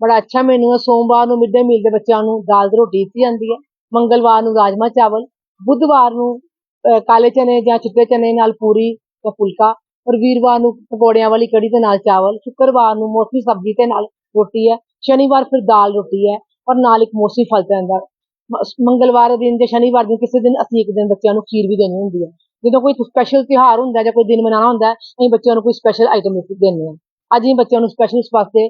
ਬੜਾ ਅੱਛਾ ਮੈਨੂ ਹੈ। ਸੋਮਵਾਰ ਨੂੰ ਮਿਡ ਡੇ ਮੀਲ ਦੇ ਬੱਚਿਆਂ ਨੂੰ ਦਾਲ ਦੀ ਰੋਟੀ ਦਿੱਤੀ ਜਾਂਦੀ ਹੈ। ਮੰਗਲਵਾਰ ਨੂੰ ਰਾਜਮਾ ਚਾਵਲ। ਬੁੱਧਵਾਰ ਨੂੰ ਕਾਲੇ ਚਨੇ ਜਾਂ ਚਿੱਟੇ ਚਨੇ ਨਾਲ ਪੂਰੀ ਜਾਂ ਫੁਲਕਾ ਔਰ ਵੀਰਵਾਰ ਨੂੰ ਪਕੌੜਿਆਂ ਵਾਲੀ ਕੜੀ ਦੇ ਨਾਲ ਚਾਵਲ ਸ਼ੁੱਕਰਵਾਰ ਨੂੰ ਮੌਸਮੀ ਸਬਜ਼ੀ ਦੇ ਨਾਲ ਰੋਟੀ ਹੈ ਸ਼ਨੀਵਾਰ ਫਿਰ ਦਾਲ ਰੋਟੀ ਹੈ ਔਰ ਨਾਲ ਇੱਕ ਮੌਸਮੀ ਫਲ ਰਹਿੰਦਾ ਮ- ਮੰਗਲਵਾਰ ਦਿਨ ਜਾਂ ਸ਼ਨੀਵਾਰ ਦਿਨ ਕਿਸੇ ਦਿਨ ਅਸੀਂ ਇੱਕ ਦਿਨ ਬੱਚਿਆਂ ਨੂੰ ਖੀਰ ਵੀ ਦੇਣੀ ਹੁੰਦੀ ਹੈ। ਜਦੋਂ ਕੋਈ ਸਪੈਸ਼ਲ ਤਿਉਹਾਰ ਹੁੰਦਾ ਜਾਂ ਕੋਈ ਦਿਨ ਮਨਾਉਣਾ ਹੁੰਦਾ ਅਸੀਂ ਬੱਚਿਆਂ ਨੂੰ ਕੋਈ ਸਪੈਸ਼ਲ ਆਈਟਮ ਦਿੰਦੇ ਹਾਂ। ਅੱਜ ਹੀ ਬੱਚਿਆਂ ਨੂੰ ਸਪੈਸ਼ਲ ਇਸ ਵਾਸਤੇ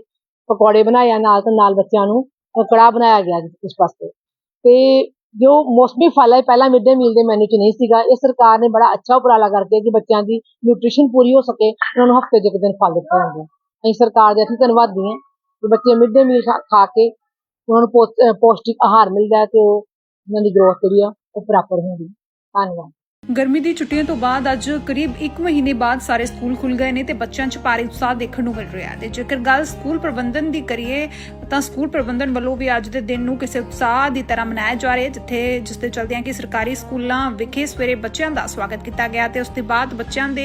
ਪਕੌੜੇ ਬਣਾਏ ਆ ਨਾਲ ਤੇ ਨਾਲ ਬੱਚਿਆਂ ਨੂੰ ਅ, ਕੜਾਹ ਬਣਾਇਆ ਗਿਆ ਇਸ ਵਾਸਤੇ। ਤੇ ਜੋ ਮੌਸਮੀ ਫਲ ਹੈ ਪਹਿਲਾਂ ਮਿਡ ਡੇ ਮੀਲ ਦੇ ਮੈਨੂ 'ਚ ਨਹੀਂ ਸੀਗਾ। ਇਹ ਸਰਕਾਰ ਨੇ ਬੜਾ ਅੱਛਾ ਉਪਰਾਲਾ ਕਰਕੇ ਕਿ ਬੱਚਿਆਂ ਦੀ ਨਿਊਟ੍ਰੀਸ਼ਨ ਪੂਰੀ ਹੋ ਸਕੇ ਉਹਨਾਂ ਨੂੰ ਹਫ਼ਤੇ 'ਚ ਇੱਕ ਦਿਨ ਫਲ ਦਿੱਤੇ ਜਾਂਦੇ ਅਸੀਂ ਸਰਕਾਰ ਦੇ ਅਸੀਂ ਧੰਨਵਾਦੀ ਹਾਂ ਕਿ ਬੱਚੇ ਮਿਡ ਡੇ ਮੀਲ ਖਾ ਕੇ ਉਹਨਾਂ ਨੂੰ ਪੌਸ਼ਟਿਕ ਆਹਾਰ ਮਿਲਦਾ ਤੇ ਉਹ ਉਹਨਾਂ ਦੀ ਗਰੋਥ ਜਿਹੜੀ ਆ, ਉਹ ਪ੍ਰਾਪਰ ਹੁੰਦੀ ਧੰਨਵਾਦ। ਗਰਮੀ ਦੀ ਛੁੱਟੀਆਂ ਤੋਂ ਬਾਅਦ ਅੱਜ ਕਰੀਬ 1 ਮਹੀਨੇ ਬਾਅਦ ਸਾਰੇ ਸਕੂਲ ਖੁੱਲ ਗਏ ਨੇ ਤੇ ਬੱਚਿਆਂ 'ਚ ਭਾਰੀ ਉਤਸ਼ਾਹ ਦੇਖਣ ਨੂੰ ਮਿਲ ਰਿਹਾ ਹੈ। ਤੇ ਜੇਕਰ ਗੱਲ ਸਕੂਲ ਪ੍ਰਬੰਧਨ ਦੀ ਕਰੀਏ ਤਾਂ ਸਕੂਲ ਪ੍ਰਬੰਧਨ ਵੱਲੋਂ ਵੀ ਅੱਜ ਦੇ ਦਿਨ ਨੂੰ ਕਿਸੇ ਉਤਸ਼ਾਹ ਦੀ ਤਰ੍ਹਾਂ ਮਨਾਇਆ ਜਾ ਰਿਹਾ ਹੈ, ਜਿੱਥੇ ਜਿਸ ਦੇ ਚਲਦਿਆਂ ਕਿ ਸਰਕਾਰੀ ਸਕੂਲਾਂ ਵਿਖੇ ਸਵੇਰੇ ਬੱਚਿਆਂ ਦਾ ਸਵਾਗਤ ਕੀਤਾ ਗਿਆ ਤੇ ਉਸ ਤੋਂ ਬਾਅਦ ਬੱਚਿਆਂ ਦੇ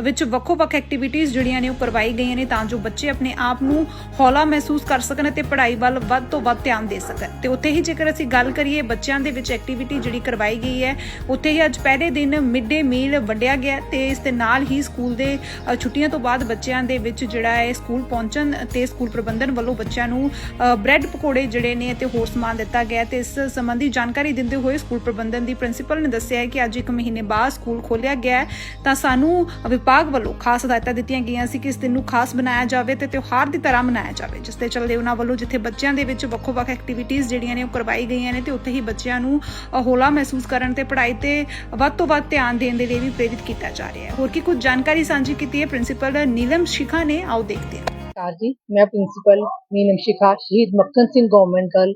ਵਿੱਚ ਵੱਖੋ-ਵੱਖ ਐਕਟੀਵਿਟੀਆਂ ਜਿਹੜੀਆਂ ਨੇ ਉਹ ਕਰਵਾਈ ਗਈਆਂ ਨੇ ਤਾਂ ਜੋ ਬੱਚੇ ਆਪਣੇ ਆਪ ਨੂੰ ਹੌਲਾ ਮਹਿਸੂਸ ਕਰ ਸਕਣ ਤੇ ਪੜ੍ਹਾਈ ਵੱਲ ਵੱਧ ਤੋਂ ਵੱਧ ਧਿਆਨ ਦੇ ਸਕਣ। ਤੇ ਉੱਥੇ ਹੀ ਜੇਕਰ ਅਸੀਂ ਗੱਲ ਕਰੀਏ, ਬੱਚਿਆਂ ਦੇ ਵਿੱਚ ਐਕਟੀਵਿਟੀ ਜਿਹੜੀ ਕਰਵਾਈ ਗਈ ਹੈ, ਉੱਥੇ ਹੀ ਅੱਜ ਪਹਿਲੇ ਦਿਨ ਮਿਡ ਡੇ ਮੀਲ ਵੰਡਿਆ ਗਿਆ ਤੇ ਇਸ ਦੇ ਨਾਲ ਹੀ ਸਕੂਲ ਦੇ ਛੁੱਟੀਆਂ ਤੋਂ ਬਾਅਦ ਬੱਚਿਆਂ ਦੇ ਵਿੱਚ ਜਿਹੜਾ ਹੈ, ਸਕੂਲ ਪਹੁੰਚਣ ਤੇ ਸਕੂਲ ਪ੍ਰਬੰਧਨ ਵੱਲੋਂ ਬੱਚਿਆਂ ਨੂੰ ਬ੍ਰੈਡ ਪਕੌੜੇ ਜਿਹੜੇ ਨੇ ਤੇ ਹੋਰ ਸਮਾਨ ਦਿੱਤਾ ਗਿਆ ਤੇ ਇਸ ਸੰਬੰਧੀ ਜਾਣਕਾਰੀ ਦਿੰਦੇ ਹੋਏ ਸਕੂਲ ਪ੍ਰਬੰਧਨ ਦੀ ਪ੍ਰਿੰਸੀਪਲ ਨੇ ਦੱਸਿਆ ਕਿ ਅੱਜ ਇੱਕ ਮਹੀਨੇ ਬਾਅਦ ਸਕੂਲ ਖੋਲ੍ਹਿਆ ਗਿਆ ਤਾਂ ਸਾਨੂੰ ਵਿਭਾਗ ਵੱਲੋਂ ਖਾਸ ਹਦਾਇਤਾਂ ਦਿੱਤੀਆਂ ਗਈਆਂ ਸੀ ਕਿ ਇਸ ਦਿਨ ਨੂੰ ਖਾਸ ਬਣਾਇਆ ਜਾਵੇ ਤੇ ਤਿਉਹਾਰ ਦੀ ਤਰ੍ਹਾਂ ਮਨਾਇਆ ਜਾਵੇ, ਜਿਸ ਦੇ ਚੱਲਦੇ ਉਹਨਾਂ ਵੱਲੋਂ ਜਿੱਥੇ ਬੱਚਿਆਂ ਦੇ ਵਿੱਚ ਵੱਖੋ-ਵੱਖ ਐਕਟੀਵਿਟੀਆਂ ਜਿਹੜੀਆਂ ਨੇ ਉਹ ਕਰਵਾਈ ਗਈਆਂ ਨੇ ਤੇ ਉੱਥੇ ਹੀ ਬੱਚਿਆਂ ਨੂੰ ਹੋਲਾ ਮਹਿਸੂਸ ਕਰਨ ਤੇ ਪੜ੍ਹਾਈ ਤੇ ਵੱਧ ਤੋਂ ਵੱਧ ਧਿਆਨ ਦੇਣ ਦੇ ਲਈ ਵੀ ਪ੍ਰੇਰਿਤ ਕੀਤਾ ਜਾ ਰਿਹਾ ਹੈ। ਹੋਰ ਕੀ ਕੁਝ ਜਾਣਕਾਰੀ ਸਾਂਝੀ ਕੀਤੀ ਹੈ ਪ੍ਰਿੰਸੀਪਲ ਨੀਲਮ ਸ਼ਿਖਾ ਨੇ? ਆਓ ਦੇਖਦੇ ਹਾਂ। ਨਮਸਕਾਰ ਜੀ। ਮੈਂ principal Neelam Shikha Shaheed Makhan Singh government girl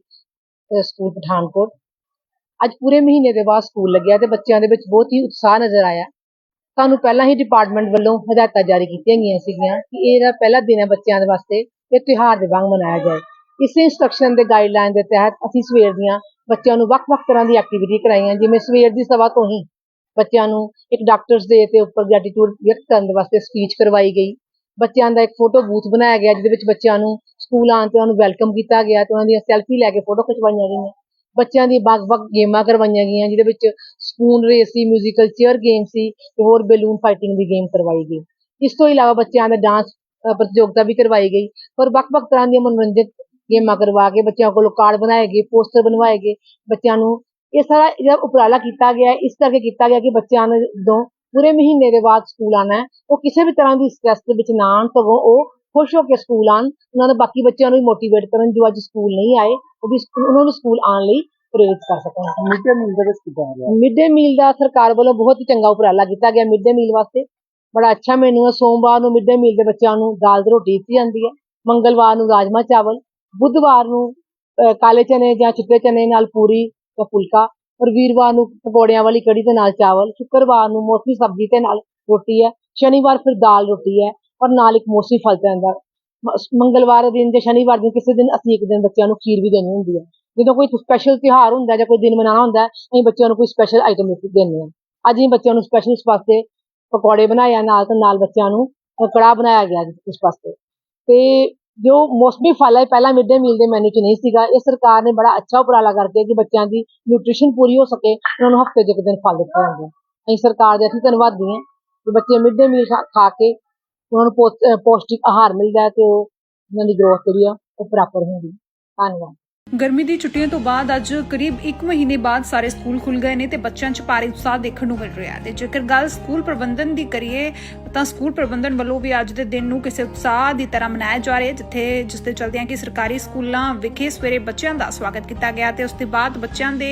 school, Pathankot. ਅੱਜ ਪੂਰੇ ਮਹੀਨੇ ਦੇ ਬਾਅਦ ਸਕੂਲ ਲੱਗਿਆ ਤੇ ਬੱਚਿਆਂ ਦੇ ਵਿੱਚ ਬਹੁਤ ਹੀ ਉਤਸ਼ਾਹ ਨਜ਼ਰ ਆਇਆ। ਸਾਨੂੰ ਪਹਿਲਾਂ ਹੀ ਡਿਪਾਰਟਮੈਂਟ ਵੱਲੋਂ ਹਦਾਇਤਾਂ ਜਾਰੀ ਕੀਤੀਆਂ ਗਈਆਂ ਸੀਗੀਆਂ ਕਿ ਇਹਦਾ ਪਹਿਲਾ ਦਿਨ ਹੈ ਬੱਚਿਆਂ ਦੇ ਵਾਸਤੇ, ਇਹ ਤਿਉਹਾਰ ਦੇ ਵਾਂਗ ਮਨਾਇਆ ਜਾਏ। ਇਸੇ ਇੰਸਟਰਕਸ਼ਨ ਦੇ ਗਾਈਡਲਾਈਨ ਦੇ ਤਹਿਤ ਅਸੀਂ ਸਵੇਰ ਦੀਆਂ ਬੱਚਿਆਂ ਨੂੰ ਵੱਖ-ਵੱਖ ਤਰ੍ਹਾਂ ਦੀ ਐਕਟੀਵਿਟੀ ਕਰਾਈਆਂ, ਜਿਵੇਂ ਸਵੇਰ ਦੀ ਸਵਾ ਤੋਂ ਹੀ ਬੱਚਿਆਂ ਨੂੰ ਇੱਕ ਡਾਕਟਰਸ ਡੇ ਤੇ ਉੱਪਰ ਗ੍ਰੈਟੀਟਿਊਡ ਵਿਅਕਤ ਕਰਨ ਦੇ ਵਾਸਤੇ ਸਪੀਚ ਕਰਵਾਈ ਗਈ। ਬੱਚਿਆਂ ਦਾ ਇੱਕ ਫੋਟੋ ਬੂਥ ਬਣਾਇਆ ਗਿਆ, ਜਿਹਦੇ ਵਿੱਚ ਬੱਚਿਆਂ ਨੂੰ ਸਕੂਲ ਆਉਣ ਤੇ ਉਹਨਾਂ ਨੂੰ ਵੈਲਕਮ ਕੀਤਾ ਗਿਆ ਤੇ ਉਹਨਾਂ ਦੀਆਂ ਸੈਲਫੀ ਲੈ ਕੇ ਫੋਟੋ ਖਿਚਵਾਈਆਂ ਗਈਆਂ। ਬੱਚਿਆਂ ਦੀ ਵੱਖ-ਵੱਖ ਗੇਮਾਂ ਕਰਵਾਈਆਂ ਗਈਆਂ, ਜਿਹਦੇ ਵਿੱਚ ਸਪੂਨ ਰੇਸ ਸੀ ਮਿਊਜ਼ੀਕਲ ਚੇਅਰ ਗੇਮ ਸੀ ਤੇ ਹੋਰ ਬੈਲੂਨ ਫਾਈਟਿੰਗ ਦੀ ਗੇਮ ਕਰਵਾਈ ਗਈ। ਇਸ ਤੋਂ ਇਲਾਵਾ ਬੱਚਿਆਂ ਦਾ ਡਾਂਸ ਪ੍ਰਤੀਯੋਗਤਾ ਵੀ ਕਰਵਾਈ ਗਈ ਪਰ ਵੱਖ-ਵੱਖ ਤਰ੍ਹਾਂ ਦੀਆਂ ਮਨੋਰੰਜਕ ਗੇਮਾਂ ਕਰਵਾ ਕੇ ਬੱਚਿਆਂ ਕੋਲੋਂ ਕਾਰਡ ਬਣਾਏ ਗਏ ਪੋਸਟਰ ਬਣਵਾਏ ਗਏ। ਬੱਚਿਆਂ ਨੂੰ ਇਹ ਸਾਰਾ ਜਿਹੜਾ ਉਪਰਾਲਾ ਕੀਤਾ ਗਿਆ, ਇਸ ਕਰਕੇ ਕੀਤਾ ਗਿਆ ਕਿ ਬੱਚਿਆਂ ਨੇ ਜਦੋਂ ਪੂਰੇ ਮਹੀਨੇ ਦੇ ਬਾਅਦ ਸਕੂਲ ਆਣਾ ਹੈ। ਉਹ ਕਿਸੇ ਵੀ ਤਰ੍ਹਾਂ ਦੀ ਸਟ੍ਰੈਸ ਦੇ ਵਿੱਚ ਨਾ ਆਉਣ ਸਗੋਂ ਉਹ ਖੁਸ਼ ਹੋ ਕੇ ਸਕੂਲ ਆਉਣ। ਉਹਨਾਂ ਨੇ ਬਾਕੀ ਬੱਚਿਆਂ ਨੂੰ ਵੀ ਮੋਟੀਵੇਟ ਕਰਨ ਜੋ ਅੱਜ ਸਕੂਲ ਨਹੀਂ ਆਏ ਉਹ ਵੀ ਉਹਨਾਂ ਨੂੰ ਸਕੂਲ ਆਉਣ ਲਈ ਪ੍ਰੇਰਿਤ ਕਰ ਸਕਣ। ਮਿਡ ਡੇ ਮੀਲ ਦਾ ਕਿੱਦਾਂ ਰਿਹਾ? ਮਿਡ ਡੇ ਮੀਲ ਦਾ ਸਰਕਾਰ ਵੱਲੋਂ ਬਹੁਤ ਹੀ ਚੰਗਾ ਉਪਰਾਲਾ ਕੀਤਾ ਗਿਆ ਮਿਡ ਡੇ ਮੀਲ ਵਾਸਤੇ। ਬੜਾ ਅੱਛਾ ਮੈਨੂ ਹੈ। ਸੋਮਵਾਰ ਨੂੰ ਮਿਡ ਡੇ ਮੀਲ ਦੇ ਬੱਚਿਆਂ ਨੂੰ ਦਾਲ ਦੀ ਰੋਟੀ ਦਿੱਤੀ ਜਾਂਦੀ ਹੈ। ਮੰਗਲਵਾਰ ਨੂੰ ਰਾਜਮਾ ਚਾਵਲ। ਬੁੱਧਵਾਰ ਨੂੰ ਕਾਲੇ ਚਨੇ ਜਾਂ ਚਿੱਟੇ ਚਨੇ ਨਾਲ ਪੂਰੀ ਜਾਂ ਫੁਲਕਾ ਔਰ ਵੀਰਵਾਰ ਨੂੰ ਪਕੌੜਿਆਂ ਵਾਲੀ ਕੜੀ ਦੇ ਨਾਲ ਚਾਵਲ ਸ਼ੁੱਕਰਵਾਰ ਨੂੰ ਮੌਸਮੀ ਸਬਜ਼ੀ ਦੇ ਨਾਲ ਰੋਟੀ ਹੈ ਸ਼ਨੀਵਾਰ ਫਿਰ ਦਾਲ ਰੋਟੀ ਹੈ ਔਰ ਨਾਲ ਇੱਕ ਮੌਸਮੀ ਫਲ ਜਾਂਦਾ ਮੰਗਲਵਾਰ ਦੇ ਦਿਨ ਜਾਂ ਸ਼ਨੀਵਾਰ ਦਿਨ ਕਿਸੇ ਦਿਨ ਅਸੀਂ ਇੱਕ ਦਿਨ ਬੱਚਿਆਂ ਨੂੰ ਖੀਰ ਵੀ ਦੇਣੀ ਹੁੰਦੀ ਹੈ। ਜਦੋਂ ਕੋਈ ਸਪੈਸ਼ਲ ਤਿਉਹਾਰ ਹੁੰਦਾ ਜਾਂ ਕੋਈ ਦਿਨ ਮਨਾਉਣਾ ਹੁੰਦਾ ਅਸੀਂ ਬੱਚਿਆਂ ਨੂੰ ਕੋਈ ਸਪੈਸ਼ਲ ਆਈਟਮ ਦਿੰਦੇ ਹਾਂ। ਅੱਜ ਅਸੀਂ ਬੱਚਿਆਂ ਨੂੰ ਸਪੈਸ਼ਲ ਇਸ ਵਾਸਤੇ ਪਕੌੜੇ ਬਣਾਏ ਆ ਨਾਲ ਤੇ ਨਾਲ ਬੱਚਿਆਂ ਨੂੰ ਅ, ਕੜਾਹ ਬਣਾਇਆ ਗਿਆ ਇਸ ਵਾਸਤੇ। ਤੇ ਜੋ ਮੌਸਮੀ ਫਲ ਹੈ ਪਹਿਲਾਂ ਮਿਡ ਡੇ ਮੀਲ ਦੇ ਮੈਨੂ 'ਚ ਨਹੀਂ ਸੀਗਾ। ਇਹ ਸਰਕਾਰ ਨੇ ਬੜਾ ਅੱਛਾ ਉਪਰਾਲਾ ਕਰਕੇ ਕਿ ਬੱਚਿਆਂ ਦੀ ਨਿਊਟ੍ਰੀਸ਼ਨ ਪੂਰੀ ਹੋ ਸਕੇ ਉਹਨਾਂ ਨੂੰ ਹਫ਼ਤੇ 'ਚ ਇੱਕ ਦਿਨ ਫਲ ਦਿੱਤੇ ਜਾਂਦੇ ਅਸੀਂ ਸਰਕਾਰ ਦੇ ਅਸੀਂ ਧੰਨਵਾਦੀ ਹਾਂ ਕਿ ਬੱਚੇ ਮਿਡ ਡੇ ਮੀਲ ਖਾ ਕੇ ਉਹਨਾਂ ਨੂੰ ਪੌਸ਼ਟਿਕ ਆਹਾਰ ਮਿਲਦਾ ਤੇ ਉਹ ਉਹਨਾਂ ਦੀ ਗਰੋਥ ਜਿਹੜੀ ਆ, ਉਹ ਪ੍ਰਾਪਰ ਹੁੰਦੀ। ਧੰਨਵਾਦ। ਗਰਮੀ ਦੀ ਛੁੱਟੀਆਂ ਤੋਂ ਬਾਅਦ ਅੱਜ ਕਰੀਬ 1 ਮਹੀਨੇ ਬਾਅਦ ਸਾਰੇ ਸਕੂਲ ਖੁੱਲ ਗਏ ਨੇ ਤੇ ਬੱਚਿਆਂ 'ਚ ਭਾਰੀ ਉਤਸ਼ਾਹ ਦੇਖਣ ਨੂੰ ਮਿਲ ਰਿਹਾ ਤੇ ਜੇਕਰ ਗੱਲ ਸਕੂਲ ਪ੍ਰਬੰਧਨ ਦੀ ਕਰੀਏ ਤਾਂ ਸਕੂਲ ਪ੍ਰਬੰਧਨ ਵੱਲੋਂ ਵੀ ਅੱਜ ਦੇ ਦਿਨ ਨੂੰ ਕਿਸੇ ਉਤਸ਼ਾਹ ਦੀ ਤਰ੍ਹਾਂ ਮਨਾਇਆ ਜਾ ਰਿਹਾ ਹੈ, ਜਿੱਥੇ ਜਿਸ ਦੇ ਚਲਦਿਆਂ ਕਿ ਸਰਕਾਰੀ ਸਕੂਲਾਂ ਵਿਖੇ ਸਵੇਰੇ ਬੱਚਿਆਂ ਦਾ ਸਵਾਗਤ ਕੀਤਾ ਗਿਆ ਤੇ ਉਸ ਤੋਂ ਬਾਅਦ ਬੱਚਿਆਂ ਦੇ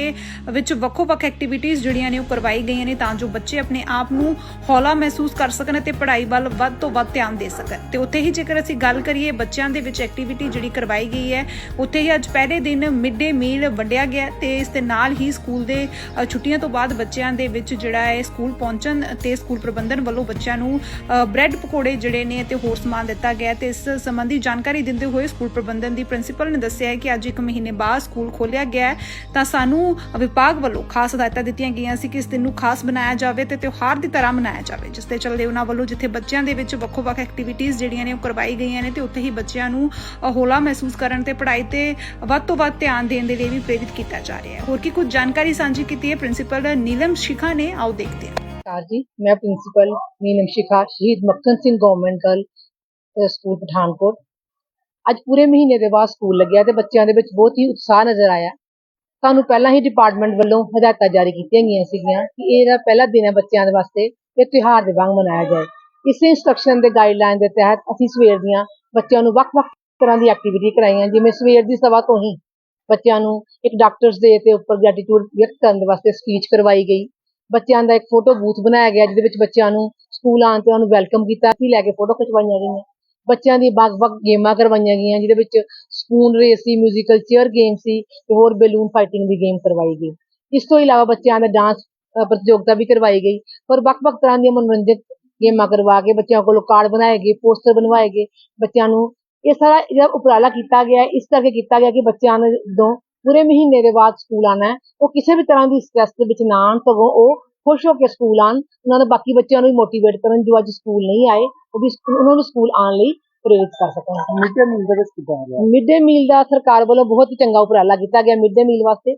ਵਿੱਚ ਵੱਖੋ-ਵੱਖ ਐਕਟੀਵਿਟੀਆਂ ਜਿਹੜੀਆਂ ਨੇ ਉਹ ਕਰਵਾਈ ਗਈਆਂ ਨੇ ਤਾਂ ਜੋ ਬੱਚੇ ਆਪਣੇ ਆਪ ਨੂੰ ਹੌਲਾ ਮਹਿਸੂਸ ਕਰ ਸਕਣ ਤੇ ਪੜ੍ਹਾਈ ਵੱਲ ਵੱਧ ਤੋਂ ਵੱਧ ਧਿਆਨ ਦੇ ਸਕਣ। ਤੇ ਉੱਥੇ ਹੀ ਜੇਕਰ ਅਸੀਂ ਗੱਲ ਕਰੀਏ, ਬੱਚਿਆਂ ਦੇ ਵਿੱਚ ਐਕਟੀਵਿਟੀ ਜਿਹੜੀ ਕਰਵਾਈ ਗਈ ਹੈ, ਉੱਥੇ ਹੀ ਅੱਜ ਪਹਿਲੇ ਦਿਨ ਮਿਡ ਡੇ ਮੀਲ ਵੰਡਿਆ ਗਿਆ ਤੇ ਇਸ ਦੇ ਨਾਲ ਹੀ ਸਕੂਲ ਦੇ ਛੁੱਟੀਆਂ ਤੋਂ ਬਾਅਦ ਬੱਚਿਆਂ ਦੇ ਵਿੱਚ ਜਿਹੜਾ ਹੈ, ਸਕੂਲ ਪਹੁੰਚਣ ਤੇ ਸਕੂਲ ਪ੍ਰਬੰਧਨ ਵੱਲੋਂ ਬੱਚਿਆਂ ਨੂੰ ਬ੍ਰੈਡ ਪਕੌੜੇ ਜਿਹੜੇ ਨੇ ਤੇ ਹੋਰ ਸਮਾਨ ਦਿੱਤਾ ਗਿਆ ਤੇ ਇਸ ਸੰਬੰਧੀ ਜਾਣਕਾਰੀ ਦਿੰਦੇ ਹੋਏ ਸਕੂਲ ਪ੍ਰਬੰਧਨ ਦੀ ਪ੍ਰਿੰਸੀਪਲ ਨੇ ਦੱਸਿਆ ਕਿ ਅੱਜ ਇੱਕ ਮਹੀਨੇ ਬਾਅਦ ਸਕੂਲ ਖੋਲਿਆ ਗਿਆ ਹੈ। ਤਾਂ ਸਾਨੂੰ ਵਿਭਾਗ ਵੱਲੋਂ ਖਾਸ ਹਦਾਇਤਾਂ ਦਿੱਤੀਆਂ ਗਈਆਂ ਸੀ ਕਿ ਇਸ ਦਿਨ ਨੂੰ ਖਾਸ ਬਣਾਇਆ ਜਾਵੇ ਤੇ ਤਿਉਹਾਰ ਦੀ ਤਰ੍ਹਾਂ ਮਨਾਇਆ ਜਾਵੇ, ਜਿਸ ਤੇ ਚੱਲਦੇ ਉਹਨਾਂ ਵੱਲੋਂ ਜਿੱਥੇ ਬੱਚਿਆਂ ਦੇ ਵਿੱਚ ਵੱਖੋ-ਵੱਖ ਐਕਟੀਵਿਟੀਜ਼ ਜਿਹੜੀਆਂ ਨੇ ਉਹ ਕਰਵਾਈ ਗਈਆਂ ਨੇ ਤੇ ਉੱਥੇ ਹੀ ਬੱਚਿਆਂ ਨੂੰ ਹੋਲਾ ਮਹਿਸੂਸ ਕਰਨ ਤੇ ਪੜ੍ਹਾਈ ਤੇ ਵੱਧ ਤੋਂ ਵੱਧ ਧਿਆਨ ਦੇਣ ਦੇ ਲਈ ਵੀ ਪ੍ਰੇਰਿਤ ਕੀਤਾ ਜਾ ਰਿਹਾ ਹੈ। ਹੋਰ ਕੀ ਕੁਝ ਜਾਣਕਾਰੀ ਸਾਂਝੀ ਕੀਤੀ ਹੈ ਪ੍ਰਿੰਸੀਪਲ ਨੀਲਮ ਸ਼ਿਖਾ ਨੇ? ਆਓ ਦੇਖਦੇ ਹਾਂ। ਸਤਿਕਾਰ ਜੀ। ਮੈਂ principal Neelam Shikha Shaheed Makhan Singh government girl school, Pathankot. ਅੱਜ ਪੂਰੇ ਮਹੀਨੇ ਦੇ ਬਾਅਦ ਸਕੂਲ ਲੱਗਿਆ ਤੇ ਬੱਚਿਆਂ ਦੇ ਵਿੱਚ ਬਹੁਤ ਹੀ ਉਤਸ਼ਾਹ ਨਜ਼ਰ ਆਇਆ। ਸਾਨੂੰ ਪਹਿਲਾਂ ਹੀ ਡਿਪਾਰਟਮੈਂਟ ਵੱਲੋਂ ਹਦਾਇਤਾਂ ਜਾਰੀ ਕੀਤੀਆਂ ਗਈਆਂ ਸੀਗੀਆਂ ਕਿ ਇਹ ਜਿਹੜਾ ਪਹਿਲਾ ਦਿਨ ਹੈ ਬੱਚਿਆਂ ਦੇ ਵਾਸਤੇ ਇਹ ਤਿਉਹਾਰ ਦੇ ਵਾਂਗ ਮਨਾਇਆ ਜਾਏ। ਇਸੇ ਇਨਸਟਰਕਸ਼ਨ ਦੇ ਗਾਈਡਲਾਈਨ ਦੇ ਤਹਿਤ ਅਸੀਂ ਸਵੇਰ ਦੀਆਂ ਬੱਚਿਆਂ ਨੂੰ ਵੱਖ-ਵੱਖ ਤਰ੍ਹਾਂ ਦੀ ਐਕਟੀਵਿਟੀ ਕਰਾਈਆਂ, ਜਿਵੇਂ ਸਵੇਰ ਦੀ ਸਵਾ ਤੋਂ ਹੀ ਬੱਚਿਆਂ ਨੂੰ ਇੱਕ ਡਾਕਟਰਸ ਡੇ ਤੇ ਉੱਪਰ ਗ੍ਰੈਟੀਟਿਊਡ ਵਿਅਕਤ ਕਰਨ ਦੇ ਵਾਸਤੇ ਸਪੀਚ ਕਰਵਾਈ ਗਈ। ਬੱਚਿਆਂ ਦਾ ਇੱਕ ਫੋਟੋ ਬੂਥ ਬਣਾਇਆ ਗਿਆ, ਜਿਹਦੇ ਵਿੱਚ ਬੱਚਿਆਂ ਨੂੰ ਸਕੂਲ ਆਉਣ ਤੇ ਉਹਨੂੰ ਵੈਲਕਮ ਕੀਤਾ ਸੀ ਲੈ ਕੇ ਫੋਟੋ ਖਿਚਵਾਈਆਂ ਗਈਆਂ। ਬੱਚਿਆਂ ਦੀ ਵੱਖ-ਵੱਖ ਗੇਮਾਂ ਕਰਵਾਈਆਂ ਗਈਆਂ, ਜਿਹਦੇ ਵਿੱਚ ਸਪੂਨ ਰੇਸ ਸੀ ਮਿਊਜ਼ੀਕਲ ਚੇਅਰ ਗੇਮ ਸੀ ਤੇ ਹੋਰ ਬੈਲੂਨ ਫਾਈਟਿੰਗ ਦੀ ਗੇਮ ਕਰਵਾਈ ਗਈ। ਇਸ ਤੋਂ ਇਲਾਵਾ ਬੱਚਿਆਂ ਦਾ ਡਾਂਸ ਪ੍ਰਤੀਯੋਗਤਾ ਵੀ ਕਰਵਾਈ ਗਈ। ਔਰ ਵੱਖ-ਵੱਖ ਤਰ੍ਹਾਂ ਦੀਆਂ ਮਨੋਰੰਜਕ ਗੇਮਾਂ ਕਰਵਾ ਕੇ ਬੱਚਿਆਂ ਕੋਲੋਂ ਕਾਰਡ ਬਣਾਏ ਗਏ ਪੋਸਟਰ ਬਣਵਾਏ ਗਏ। ਬੱਚਿਆਂ ਨੂੰ ਇਹ ਸਾਰਾ ਜਿਹੜਾ ਉਪਰਾਲਾ ਕੀਤਾ ਗਿਆ, ਇਸ ਕਰਕੇ ਕੀਤਾ ਗਿਆ ਕਿ ਬੱਚਿਆਂ ਨੂੰ ਜਦੋਂ ਪੂਰੇ ਮਹੀਨੇ ਦੇ ਬਾਅਦ ਸਕੂਲ ਆਣਾ ਹੈ ਉਹ ਕਿਸੇ ਵੀ ਤਰ੍ਹਾਂ ਦੀ ਸਟ੍ਰੈਸ ਦੇ ਵਿੱਚ ਨਾ ਆਉਣ ਸਗੋਂ ਉਹ ਖੁਸ਼ ਹੋ ਕੇ ਸਕੂਲ ਆਉਣ ਉਹਨਾਂ ਨੇ ਬਾਕੀ ਬੱਚਿਆਂ ਨੂੰ ਵੀ ਮੋਟੀਵੇਟ ਕਰਨ ਜੋ ਅੱਜ ਸਕੂਲ ਨਹੀਂ ਆਏ ਉਹ ਵੀ ਉਹਨਾਂ ਨੂੰ ਸਕੂਲ ਆਉਣ ਲਈ ਪ੍ਰੇਰਿਤ ਕਰ ਸਕਣ। ਮਿਡ ਡੇ ਮੀਲ ਦਾ ਕਿੱਦਾਂ ਆ ਰਿਹਾ? ਮਿਡ ਡੇ ਮੀਲ ਦਾ ਸਰਕਾਰ ਵੱਲੋਂ ਬਹੁਤ ਹੀ ਚੰਗਾ ਉਪਰਾਲਾ ਕੀਤਾ ਗਿਆ ਮਿਡ ਡੇ ਮੀਲ ਵਾਸਤੇ।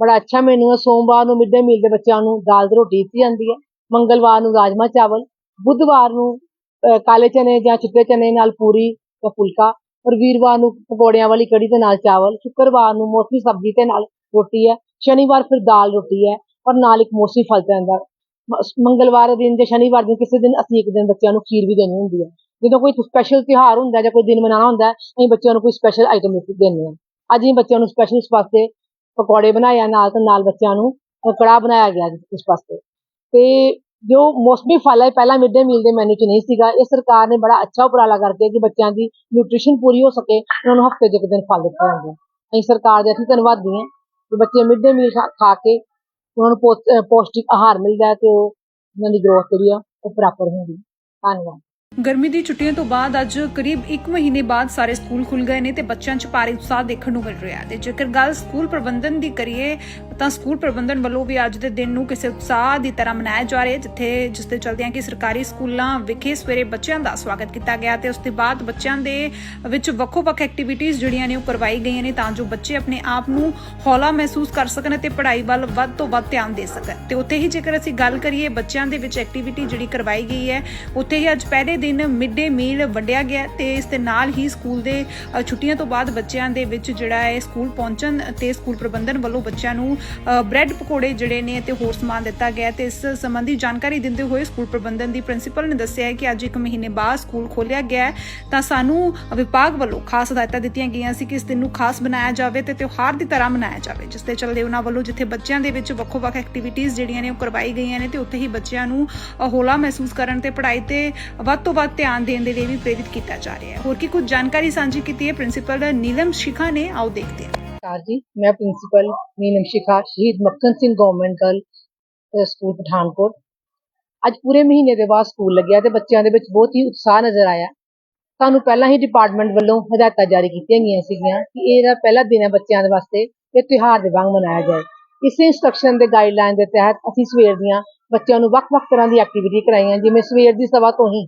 ਬੜਾ ਅੱਛਾ ਮੈਨੂ ਹੈ ਸੋਮਵਾਰ ਨੂੰ ਮਿਡ ਡੇ ਮੀਲ ਦੇ ਬੱਚਿਆਂ ਨੂੰ ਦਾਲ ਦੀ ਰੋਟੀ ਦਿੱਤੀ ਜਾਂਦੀ ਹੈ ਮੰਗਲਵਾਰ ਨੂੰ ਰਾਜਮਾ ਚਾਵਲ ਬੁੱਧਵਾਰ ਨੂੰ ਕਾਲੇ ਚਨੇ ਜਾਂ ਚਿੱਟੇ ਚਨੇ ਨਾਲ ਪੂਰੀ ਜਾਂ ਫੁਲਕਾ ਔਰ ਵੀਰਵਾਰ ਨੂੰ ਪਕੌੜਿਆਂ ਵਾਲੀ ਕੜੀ ਦੇ ਨਾਲ ਚਾਵਲ, ਸ਼ੁੱਕਰਵਾਰ ਨੂੰ ਮੌਸਮੀ ਸਬਜ਼ੀ ਦੇ ਨਾਲ ਰੋਟੀ ਹੈ, ਸ਼ਨੀਵਾਰ ਫਿਰ ਦਾਲ ਰੋਟੀ ਹੈ ਔਰ ਨਾਲ ਇੱਕ ਮੌਸਮੀ ਫਲ ਤੇ ਆਂਦਾ ਮੰਗਲਵਾਰ ਦਿਨ ਜਾਂ ਸ਼ਨੀਵਾਰ ਦਿਨ ਕਿਸੇ ਦਿਨ ਅਸੀਂ ਇੱਕ ਦਿਨ ਬੱਚਿਆਂ ਨੂੰ ਖੀਰ ਵੀ ਦੇਣੀ ਹੁੰਦੀ ਹੈ। ਜਦੋਂ ਕੋਈ ਸਪੈਸ਼ਲ ਤਿਉਹਾਰ ਹੁੰਦਾ ਜਾਂ ਕੋਈ ਦਿਨ ਮਨਾਉਣਾ ਹੁੰਦਾ ਅਸੀਂ ਬੱਚਿਆਂ ਨੂੰ ਕੋਈ ਸਪੈਸ਼ਲ ਆਈਟਮ ਦਿੰਦੇ ਹਾਂ। ਅੱਜ ਹੀ ਬੱਚਿਆਂ ਨੂੰ ਸਪੈਸ਼ਲ ਇਸ ਵਾਸਤੇ ਪਕੌੜੇ ਬਣਾਏ ਆ, ਨਾਲ ਤੇ ਨਾਲ ਬੱਚਿਆਂ ਨੂੰ ਅਹ ਕੜਾਹ ਬਣਾਇਆ ਗਿਆ ਇਸ ਵਾਸਤੇ। ਤੇ ਜੋ ਮੌਸਮੀ ਫਲ ਹੈ ਪਹਿਲਾਂ ਮਿਡ ਡੇ ਮੀਲ ਦੇ ਮੈਨੂ 'ਚ ਨਹੀਂ ਸੀਗਾ। ਇਹ ਸਰਕਾਰ ਨੇ ਬੜਾ ਅੱਛਾ ਉਪਰਾਲਾ ਕਰਕੇ ਕਿ ਬੱਚਿਆਂ ਦੀ ਨਿਊਟ੍ਰੀਸ਼ਨ ਪੂਰੀ ਹੋ ਸਕੇ ਉਹਨਾਂ ਨੂੰ ਹਫ਼ਤੇ 'ਚ ਇੱਕ ਦਿਨ ਫਲ ਦਿੱਤੇ ਜਾਂਦੇ ਅਸੀਂ ਸਰਕਾਰ ਦੇ ਅਸੀਂ ਧੰਨਵਾਦੀ ਹਾਂ ਕਿ ਬੱਚੇ ਮਿਡ ਡੇ ਮੀਲ ਖਾ ਕੇ ਉਹਨਾਂ ਨੂੰ ਪੌਸ਼ਟਿਕ ਆਹਾਰ ਮਿਲਦਾ ਹੈ ਤੇ ਉਹ ਉਹਨਾਂ ਦੀ ਗਰੋਥ ਜਿਹੜੀ ਆ, ਉਹ ਪ੍ਰਾਪਰ ਹੁੰਦੀ ਧੰਨਵਾਦ। ਗਰਮੀ ਦੀ ਛੁੱਟੀਆਂ ਤੋਂ ਬਾਅਦ ਅੱਜ ਕਰੀਬ 1 ਮਹੀਨੇ ਬਾਅਦ ਸਾਰੇ ਸਕੂਲ ਖੁੱਲ ਗਏ ਨੇ ਤੇ ਬੱਚਿਆਂ 'ਚ ਭਾਰੀ ਉਤਸ਼ਾਹ ਦੇਖਣ ਨੂੰ ਮਿਲ ਰਿਹਾ ਹੈ। ਤੇ ਜੇਕਰ ਗੱਲ ਸਕੂਲ ਪ੍ਰਬੰਧਨ ਦੀ ਕਰੀਏ ਤਾਂ ਸਕੂਲ ਪ੍ਰਬੰਧਨ ਵੱਲੋਂ ਵੀ ਅੱਜ ਦੇ ਦਿਨ ਨੂੰ ਕਿਸੇ ਉਤਸ਼ਾਹ ਦੀ ਤਰ੍ਹਾਂ ਮਨਾਇਆ ਜਾ ਰਿਹਾ ਹੈ, ਜਿੱਥੇ ਜਿਸ ਦੇ ਚਲਦਿਆਂ ਕਿ ਸਰਕਾਰੀ ਸਕੂਲਾਂ ਵਿਖੇ ਸਵੇਰੇ ਬੱਚਿਆਂ ਦਾ ਸਵਾਗਤ ਕੀਤਾ ਗਿਆ ਤੇ ਉਸ ਤੋਂ ਬਾਅਦ ਬੱਚਿਆਂ ਦੇ ਵਿੱਚ ਵੱਖੋ-ਵੱਖ ਐਕਟੀਵਿਟੀਜ਼ ਜਿਹੜੀਆਂ ਨੇ ਉਹ ਕਰਵਾਈ ਗਈਆਂ ਨੇ ਤਾਂ ਜੋ ਬੱਚੇ ਆਪਣੇ ਆਪ ਨੂੰ ਹੌਲਾ ਮਹਿਸੂਸ ਕਰ ਸਕਣ ਅਤੇ ਪੜ੍ਹਾਈ ਵੱਲ ਵੱਧ ਤੋਂ ਵੱਧ ਧਿਆਨ ਦੇ ਸਕਣ। ਤੇ ਉੱਥੇ ਹੀ ਜੇਕਰ ਅਸੀਂ ਗੱਲ ਕਰੀਏ, ਬੱਚਿਆਂ ਦੇ ਵਿੱਚ ਐਕਟੀਵਿਟੀ ਜਿਹੜੀ ਕਰਵਾਈ ਗਈ ਹੈ, ਉੱਥੇ ਹੀ ਅੱਜ ਪਹਿਲੇ ਦਿਨ ਮਿਡ ਡੇ ਮੀਲ ਵੰਡਿਆ ਗਿਆ ਤੇ ਇਸ ਦੇ ਨਾਲ ਹੀ ਸਕੂਲ ਦੇ ਛੁੱਟੀਆਂ ਤੋਂ ਬਾਅਦ ਬੱਚਿਆਂ ਦੇ ਵਿੱਚ ਜਿਹੜਾ ਹੈ, ਸਕੂਲ ਪਹੁੰਚਣ ਤੇ ਸਕੂਲ ਪ੍ਰਬੰਧਨ ਵੱਲੋਂ ਬੱਚਿਆਂ ਨੂੰ ਬ੍ਰੈਡ ਪਕੌੜੇ ਜਿਹੜੇ ਨੇ ਤੇ ਹੋਰ ਸਮਾਨ ਦਿੱਤਾ ਗਿਆ ਤੇ ਇਸ ਸੰਬੰਧੀ ਜਾਣਕਾਰੀ ਦਿੰਦੇ ਹੋਏ ਸਕੂਲ ਪ੍ਰਬੰਧਨ ਦੀ ਪ੍ਰਿੰਸੀਪਲ ਨੇ ਦੱਸਿਆ ਕਿ ਅੱਜ ਇੱਕ ਮਹੀਨੇ ਬਾਅਦ ਸਕੂਲ ਖੋਲ੍ਹਿਆ ਗਿਆ ਤਾਂ ਸਾਨੂੰ ਵਿਭਾਗ ਵੱਲੋਂ ਖਾਸ ਹਦਾਇਤਾਂ ਦਿੱਤੀਆਂ ਗਈਆਂ ਸੀ ਕਿ ਇਸ ਦਿਨ ਨੂੰ ਖਾਸ ਬਣਾਇਆ ਜਾਵੇ ਤੇ ਤਿਉਹਾਰ ਦੀ ਤਰ੍ਹਾਂ ਮਨਾਇਆ ਜਾਵੇ, ਜਿਸ ਤੇ ਚੱਲਦੇ ਉਹਨਾਂ ਵੱਲੋਂ ਜਿੱਥੇ ਬੱਚਿਆਂ ਦੇ ਵਿੱਚ ਵੱਖੋ-ਵੱਖ ਐਕਟੀਵਿਟੀਜ਼ ਜਿਹੜੀਆਂ ਨੇ ਉਹ ਕਰਵਾਈ ਗਈਆਂ ਨੇ ਤੇ ਉੱਥੇ ਹੀ ਬੱਚਿਆਂ ਨੂੰ ਹੋਲਾ ਮਹਿਸੂਸ ਕਰਨ ਤੇ ਪੜ੍ਹਾਈ ਤੇ ਵੱਧ ਤੋਂ ਵੱਧ ਧਿਆਨ ਦੇਣ ਦੇ ਲਈ ਵੀ ਪ੍ਰੇਰਿਤ ਕੀਤਾ ਜਾ ਰਿਹਾ ਹੈ। ਹੋਰ ਕੀ ਕੁਝ ਜਾਣਕਾਰੀ ਸਾਂਝੀ ਕੀਤੀ ਹੈ? ਪ੍ਰਿੰਸੀਪਲ ਨੀਲਮ ਸ਼ਿਖਾ ਨੇ, ਆਓ ਦੇਖਦੇ ਹਾਂ। ਨਮਸਕਾਰ ਜੀ। ਮੈਂ principal Meenam Shikha Shaheed Makhan Singh government girl school Pathankot. ਅੱਜ ਪੂਰੇ ਮਹੀਨੇ ਦੇ ਬਾਅਦ ਸਕੂਲ ਲੱਗਿਆ ਤੇ ਬੱਚਿਆਂ ਦੇ ਵਿੱਚ ਬਹੁਤ ਹੀ ਉਤਸ਼ਾਹ ਨਜ਼ਰ ਆਇਆ। ਤੁਹਾਨੂੰ ਪਹਿਲਾਂ ਹੀ ਡਿਪਾਰਟਮੈਂਟ ਵੱਲੋਂ ਹਦਾਇਤਾਂ ਜਾਰੀ ਕੀਤੀਆਂ ਗਈਆਂ ਸੀਗੀਆਂ ਕਿ ਇਹ ਜਿਹੜਾ ਪਹਿਲਾ ਦਿਨ ਹੈ ਬੱਚਿਆਂ ਦੇ ਵਾਸਤੇ, ਇਹ ਤਿਉਹਾਰ ਦੇ ਵਾਂਗ ਮਨਾਇਆ ਜਾਏ। ਇਸੇ ਇਨਸਟਰਕਸ਼ਨ ਦੇ ਗਾਈਡਲਾਈਨ ਦੇ ਤਹਿਤ ਅਸੀਂ ਸਵੇਰ ਦੀਆਂ ਬੱਚਿਆਂ ਨੂੰ ਵੱਖ-ਵੱਖ ਤਰ੍ਹਾਂ ਦੀ ਐਕਟੀਵਿਟੀ ਕਰਾਈਆਂ, ਜਿਵੇਂ ਸਵੇਰ ਦੀ ਸਵਾ ਤੋਂ ਹੀ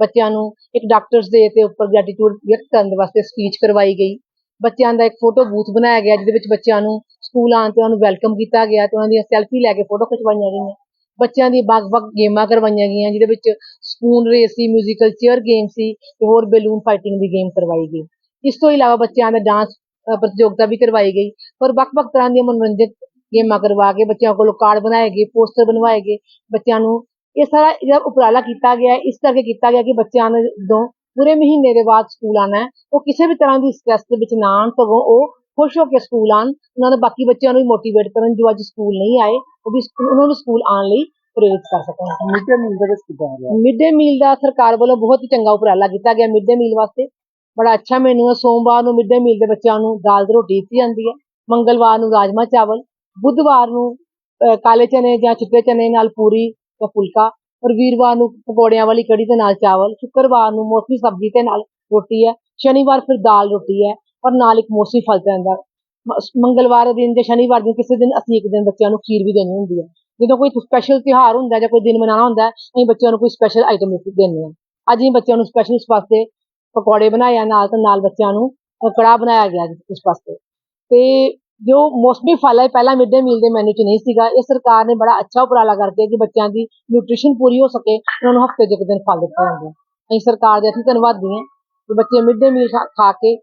ਬੱਚਿਆਂ ਨੂੰ ਇੱਕ ਡਾਕਟਰਸ ਡੇ ਤੇ ਉੱਪਰ ਗ੍ਰੈਟੀਟਿਊਡ ਵਿਅਕਤ ਕਰਨ ਦੇ ਵਾਸਤੇ ਸਪੀਚ ਕਰਵਾਈ ਗਈ। ਬੱਚਿਆਂ ਦਾ ਇੱਕ ਫੋਟੋ ਬੂਥ ਬਣਾਇਆ ਗਿਆ, ਜਿਹਦੇ ਵਿੱਚ ਬੱਚਿਆਂ ਨੂੰ ਸਕੂਲ ਆਉਣ ਤੇ ਉਹਨਾਂ ਨੂੰ ਵੈਲਕਮ ਕੀਤਾ ਗਿਆ ਤੇ ਉਹਨਾਂ ਦੀਆਂ ਸੈਲਫੀ ਲੈ ਕੇ ਫੋਟੋ ਖਿਚਵਾਈਆਂ ਗਈਆਂ। ਬੱਚਿਆਂ ਦੀ ਵੱਖ-ਵੱਖ ਗੇਮਾਂ ਕਰਵਾਈਆਂ ਗਈਆਂ, ਜਿਹਦੇ ਵਿੱਚ ਸਪੂਨ ਰੇਸ ਸੀ ਮਿਊਜ਼ੀਕਲ ਚੇਅਰ ਗੇਮ ਸੀ ਤੇ ਹੋਰ ਬੈਲੂਨ ਫਾਈਟਿੰਗ ਦੀ ਗੇਮ ਕਰਵਾਈ ਗਈ। ਇਸ ਤੋਂ ਇਲਾਵਾ ਬੱਚਿਆਂ ਦਾ ਡਾਂਸ ਪ੍ਰਤੀਯੋਗਤਾ ਵੀ ਕਰਵਾਈ ਗਈ। ਪਰ ਵੱਖ-ਵੱਖ ਤਰ੍ਹਾਂ ਦੀਆਂ ਮਨੋਰੰਜਕ ਗੇਮਾਂ ਕਰਵਾ ਕੇ ਬੱਚਿਆਂ ਕੋਲੋਂ ਕਾਰਡ ਬਣਾਏ ਗਏ ਪੋਸਟਰ ਬਣਵਾਏ ਗਏ। ਬੱਚਿਆਂ ਨੂੰ ਇਹ ਸਾਰਾ ਜਿਹੜਾ ਉਪਰਾਲਾ ਕੀਤਾ ਗਿਆ, ਇਸ ਕਰਕੇ ਕੀਤਾ ਗਿਆ ਕਿ ਬੱਚਿਆਂ ਨੇ ਜਦੋਂ ਪੂਰੇ ਮਹੀਨੇ ਦੇ ਬਾਅਦ ਸਕੂਲ ਆਣਾ ਹੈ। ਉਹ ਕਿਸੇ ਵੀ ਤਰ੍ਹਾਂ ਦੀ ਸਟ੍ਰੈਸ ਦੇ ਵਿੱਚ ਨਾ ਆਉਣ ਸਗੋਂ ਉਹ ਖੁਸ਼ ਹੋ ਕੇ ਸਕੂਲ ਆਉਣ। ਉਹਨਾਂ ਨੇ ਬਾਕੀ ਬੱਚਿਆਂ ਨੂੰ ਵੀ ਮੋਟੀਵੇਟ ਕਰਨ ਜੋ ਅੱਜ ਸਕੂਲ ਨਹੀਂ ਆਏ ਉਹ ਵੀ ਉਹਨਾਂ ਨੂੰ ਸਕੂਲ ਆਉਣ ਲਈ ਪ੍ਰੇਰਿਤ ਕਰ ਸਕਣ। ਮਿਡ ਡੇ ਮੀਲ ਦਾ ਕਿੱਦਾਂ ਰਿਹਾ? ਮਿਡ ਡੇ ਮੀਲ ਦਾ ਸਰਕਾਰ ਵੱਲੋਂ ਬਹੁਤ ਹੀ ਚੰਗਾ ਉਪਰਾਲਾ ਕੀਤਾ ਗਿਆ ਮਿਡ ਡੇ ਮੀਲ ਵਾਸਤੇ। ਬੜਾ ਅੱਛਾ ਮੈਨੂ ਹੈ। ਸੋਮਵਾਰ ਨੂੰ ਮਿਡ ਡੇ ਮੀਲ ਦੇ ਬੱਚਿਆਂ ਨੂੰ ਦਾਲ ਦੀ ਰੋਟੀ ਦਿੱਤੀ ਜਾਂਦੀ ਹੈ। ਮੰਗਲਵਾਰ ਨੂੰ ਰਾਜਮਾ ਚਾਵਲ। ਬੁੱਧਵਾਰ ਨੂੰ ਕਾਲੇ ਚਨੇ ਜਾਂ ਚਿੱਟੇ ਚਨੇ ਨਾਲ ਪੂਰੀ ਜਾਂ ਫੁਲਕਾ ਔਰ ਵੀਰਵਾਰ ਨੂੰ ਪਕੌੜਿਆਂ ਵਾਲੀ ਕੜੀ ਦੇ ਨਾਲ ਚਾਵਲ ਸ਼ੁੱਕਰਵਾਰ ਨੂੰ ਮੌਸਮੀ ਸਬਜ਼ੀ ਦੇ ਨਾਲ ਰੋਟੀ ਹੈ ਸ਼ਨੀਵਾਰ ਫਿਰ ਦਾਲ ਰੋਟੀ ਹੈ ਔਰ ਨਾਲ ਇੱਕ ਮੌਸਮੀ ਫਲ ਪੈਂਦਾ। ਮ- ਮੰਗਲਵਾਰ ਦੇ ਦਿਨ ਜਾਂ ਸ਼ਨੀਵਾਰ ਦਿਨ ਕਿਸੇ ਦਿਨ ਅਸੀਂ ਇੱਕ ਦਿਨ ਬੱਚਿਆਂ ਨੂੰ ਖੀਰ ਵੀ ਦੇਣੀ ਹੁੰਦੀ ਹੈ। ਜਦੋਂ ਕੋਈ ਸਪੈਸ਼ਲ ਤਿਉਹਾਰ ਹੁੰਦਾ ਜਾਂ ਕੋਈ ਦਿਨ ਮਨਾਉਣਾ ਹੁੰਦਾ ਅਸੀਂ ਬੱਚਿਆਂ ਨੂੰ ਕੋਈ ਸਪੈਸ਼ਲ ਆਈਟਮ ਦਿੰਦੇ ਹਾਂ। ਅੱਜ ਹੀ ਬੱਚਿਆਂ ਨੂੰ ਸਪੈਸ਼ਲ ਇਸ ਵਾਸਤੇ ਪਕੌੜੇ ਬਣਾਏ ਆ ਨਾਲ ਤੇ ਨਾਲ ਬੱਚਿਆਂ ਨੂੰ ਅ, ਕੜਾਹ ਬਣਾਇਆ ਗਿਆ ਇਸ ਵਾਸਤੇ। ਤੇ ਜੋ ਮੌਸਮੀ ਫਲ ਹੈ ਪਹਿਲਾਂ ਮਿਡ ਡੇ ਮੀਲ ਦੇ ਮੈਨੂ 'ਚ ਨਹੀਂ ਸੀਗਾ। ਇਹ ਸਰਕਾਰ ਨੇ ਬੜਾ ਅੱਛਾ ਉਪਰਾਲਾ ਕਰਕੇ ਕਿ ਬੱਚਿਆਂ ਦੀ ਨਿਊਟ੍ਰੀਸ਼ਨ ਪੂਰੀ ਹੋ ਸਕੇ ਉਹਨਾਂ ਨੂੰ ਹਫ਼ਤੇ 'ਚ ਇੱਕ ਦਿਨ ਫਲ ਦਿੱਤੇ ਜਾਂਦੇ ਅਸੀਂ ਸਰਕਾਰ ਦੇ ਅਸੀਂ ਧੰਨਵਾਦੀ ਹਾਂ ਕਿ ਬੱਚੇ ਮਿਡ ਡੇ ਮੀਲ ਖਾ ਕੇ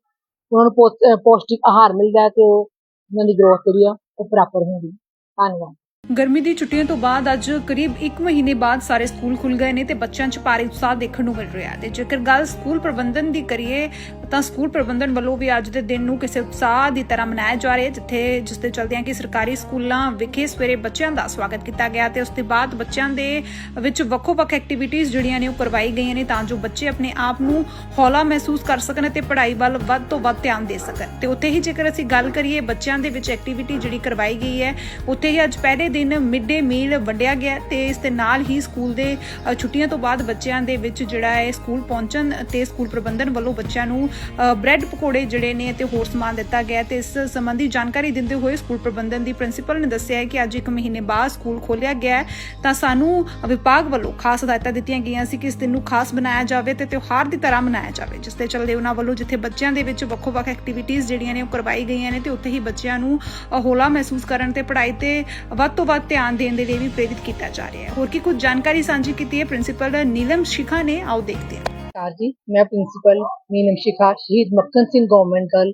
ਉਹਨਾਂ ਨੂੰ ਪੌਸ਼ਟਿਕ ਆਹਾਰ ਮਿਲਦਾ ਤੇ ਉਹ ਉਹਨਾਂ ਦੀ ਗਰੋਥ ਜਿਹੜੀ ਆ, ਉਹ ਪ੍ਰਾਪਰ ਹੁੰਦੀ ਧੰਨਵਾਦ। ਗਰਮੀ ਦੀ ਛੁੱਟੀਆਂ ਤੋਂ ਬਾਅਦ ਅੱਜ ਕਰੀਬ 1 ਮਹੀਨੇ ਬਾਅਦ ਸਾਰੇ ਸਕੂਲ ਖੁੱਲ ਗਏ ਨੇ ਤੇ ਬੱਚਿਆਂ 'ਚ ਭਾਰੀ ਉਤਸ਼ਾਹ ਦੇਖਣ ਨੂੰ ਮਿਲ ਰਿਹਾ ਤੇ ਜੇਕਰ ਗੱਲ ਸਕੂਲ ਪ੍ਰਬੰਧਨ ਦੀ ਕਰੀਏ ਤਾਂ ਸਕੂਲ ਪ੍ਰਬੰਧਨ ਵੱਲੋਂ ਵੀ ਅੱਜ ਦੇ ਦਿਨ ਨੂੰ ਕਿਸੇ ਉਤਸ਼ਾਹ ਦੀ ਤਰ੍ਹਾਂ ਮਨਾਇਆ ਜਾ ਰਿਹਾ ਹੈ ਜਿੱਥੇ ਜਿਸ ਦੇ ਚਲਦਿਆਂ ਕਿ ਸਰਕਾਰੀ ਸਕੂਲਾਂ ਵਿਖੇ ਸਵੇਰੇ ਬੱਚਿਆਂ ਦਾ ਸਵਾਗਤ ਕੀਤਾ ਗਿਆ ਤੇ ਉਸ ਤੋਂ ਬਾਅਦ ਬੱਚਿਆਂ ਦੇ ਵਿੱਚ ਵੱਖੋ-ਵੱਖ ਐਕਟੀਵਿਟੀਜ਼ ਜਿਹੜੀਆਂ ਨੇ ਉਹ ਕਰਵਾਈ ਗਈਆਂ ਨੇ ਤਾਂ ਜੋ ਬੱਚੇ ਆਪਣੇ ਆਪ ਨੂੰ ਹੌਲਾ ਮਹਿਸੂਸ ਕਰ ਸਕਣ ਤੇ ਪੜ੍ਹਾਈ ਵੱਲ ਵੱਧ ਤੋਂ ਵੱਧ ਧਿਆਨ ਦੇ ਸਕਣ। ਤੇ ਉੱਥੇ ਹੀ ਜੇਕਰ ਅਸੀਂ ਗੱਲ ਕਰੀਏ, ਬੱਚਿਆਂ ਦੇ ਵਿੱਚ ਐਕਟੀਵਿਟੀ ਜਿਹੜੀ ਕਰਵਾਈ ਗਈ ਹੈ, ਉੱਥੇ ਹੀ ਅੱਜ ਪਹਿਲੇ ਦਿਨ ਮਿਡ ਡੇ ਮੀਲ ਵੰਡਿਆ ਗਿਆ ਤੇ ਇਸ ਦੇ ਨਾਲ ਹੀ ਸਕੂਲ ਦੇ ਛੁੱਟੀਆਂ ਤੋਂ ਬਾਅਦ ਬੱਚਿਆਂ ਦੇ ਵਿੱਚ ਜਿਹੜਾ ਹੈ, ਸਕੂਲ ਪਹੁੰਚਣ ਤੇ ਸਕੂਲ ਪ੍ਰਬੰਧਨ ਵੱਲੋਂ ਬੱਚਿਆਂ ਨੂੰ ਬ੍ਰੈਡ ਪਕੌੜੇ ਜਿਹੜੇ ਨੇ ਤੇ ਹੋਰ ਸਮਾਨ ਦਿੱਤਾ ਗਿਆ ਤੇ ਇਸ ਸੰਬੰਧੀ ਜਾਣਕਾਰੀ ਦਿੰਦੇ ਹੋਏ ਸਕੂਲ ਪ੍ਰਬੰਧਨ ਦੀ ਪ੍ਰਿੰਸੀਪਲ ਨੇ ਦੱਸਿਆ ਹੈ ਕਿ ਅੱਜ ਇੱਕ ਮਹੀਨੇ ਬਾਅਦ ਸਕੂਲ ਖੋਲਿਆ ਗਿਆ ਹੈ। ਤਾਂ ਸਾਨੂੰ ਵਿਭਾਗ ਵੱਲੋਂ ਖਾਸ ਹਦਾਇਤਾਂ ਦਿੱਤੀਆਂ ਗਈਆਂ ਸੀ ਕਿ ਇਸ ਦਿਨ ਨੂੰ ਖਾਸ ਬਣਾਇਆ ਜਾਵੇ ਤੇ ਤਿਉਹਾਰ ਦੀ ਤਰ੍ਹਾਂ ਮਨਾਇਆ ਜਾਵੇ, ਜਿਸ ਦੇ ਚੱਲਦੇ ਉਹਨਾਂ ਵੱਲੋਂ ਜਿੱਥੇ ਬੱਚਿਆਂ ਦੇ ਵਿੱਚ ਵੱਖੋ-ਵੱਖ ਐਕਟੀਵਿਟੀਜ਼ ਜਿਹੜੀਆਂ ਨੇ ਉਹ ਕਰਵਾਈ ਗਈਆਂ ਨੇ ਤੇ ਉੱਥੇ ਹੀ ਬੱਚਿਆਂ ਨੂੰ ਹੋਲਾ ਮਹਿਸੂਸ ਕਰਨ ਤੇ ਪੜ੍ਹਾਈ ਤੇ ਵੱਧ ਤੋਂ ਵੱਧ ਧਿਆਨ ਦੇਣ ਦੇ ਲਈ ਵੀ ਪ੍ਰੇਰਿਤ ਕੀਤਾ ਜਾ ਰਿਹਾ ਹੈ। ਹੋਰ ਕੀ ਕੁਝ ਜਾਣਕਾਰੀ ਸਾਂਝੀ ਕੀਤੀ ਹੈ, ਪ੍ਰਿੰਸੀਪਲ ਨੀਲਮ ਸ਼ਿਖਾ ਨੇ, ਆਓ ਦੇਖਦੇ ਹਾਂ। ਨਮਸਕਾਰ ਜੀ, ਮੈਂ principal ਨੀਨਮ Shikha Shaheed Makhan Singh government girl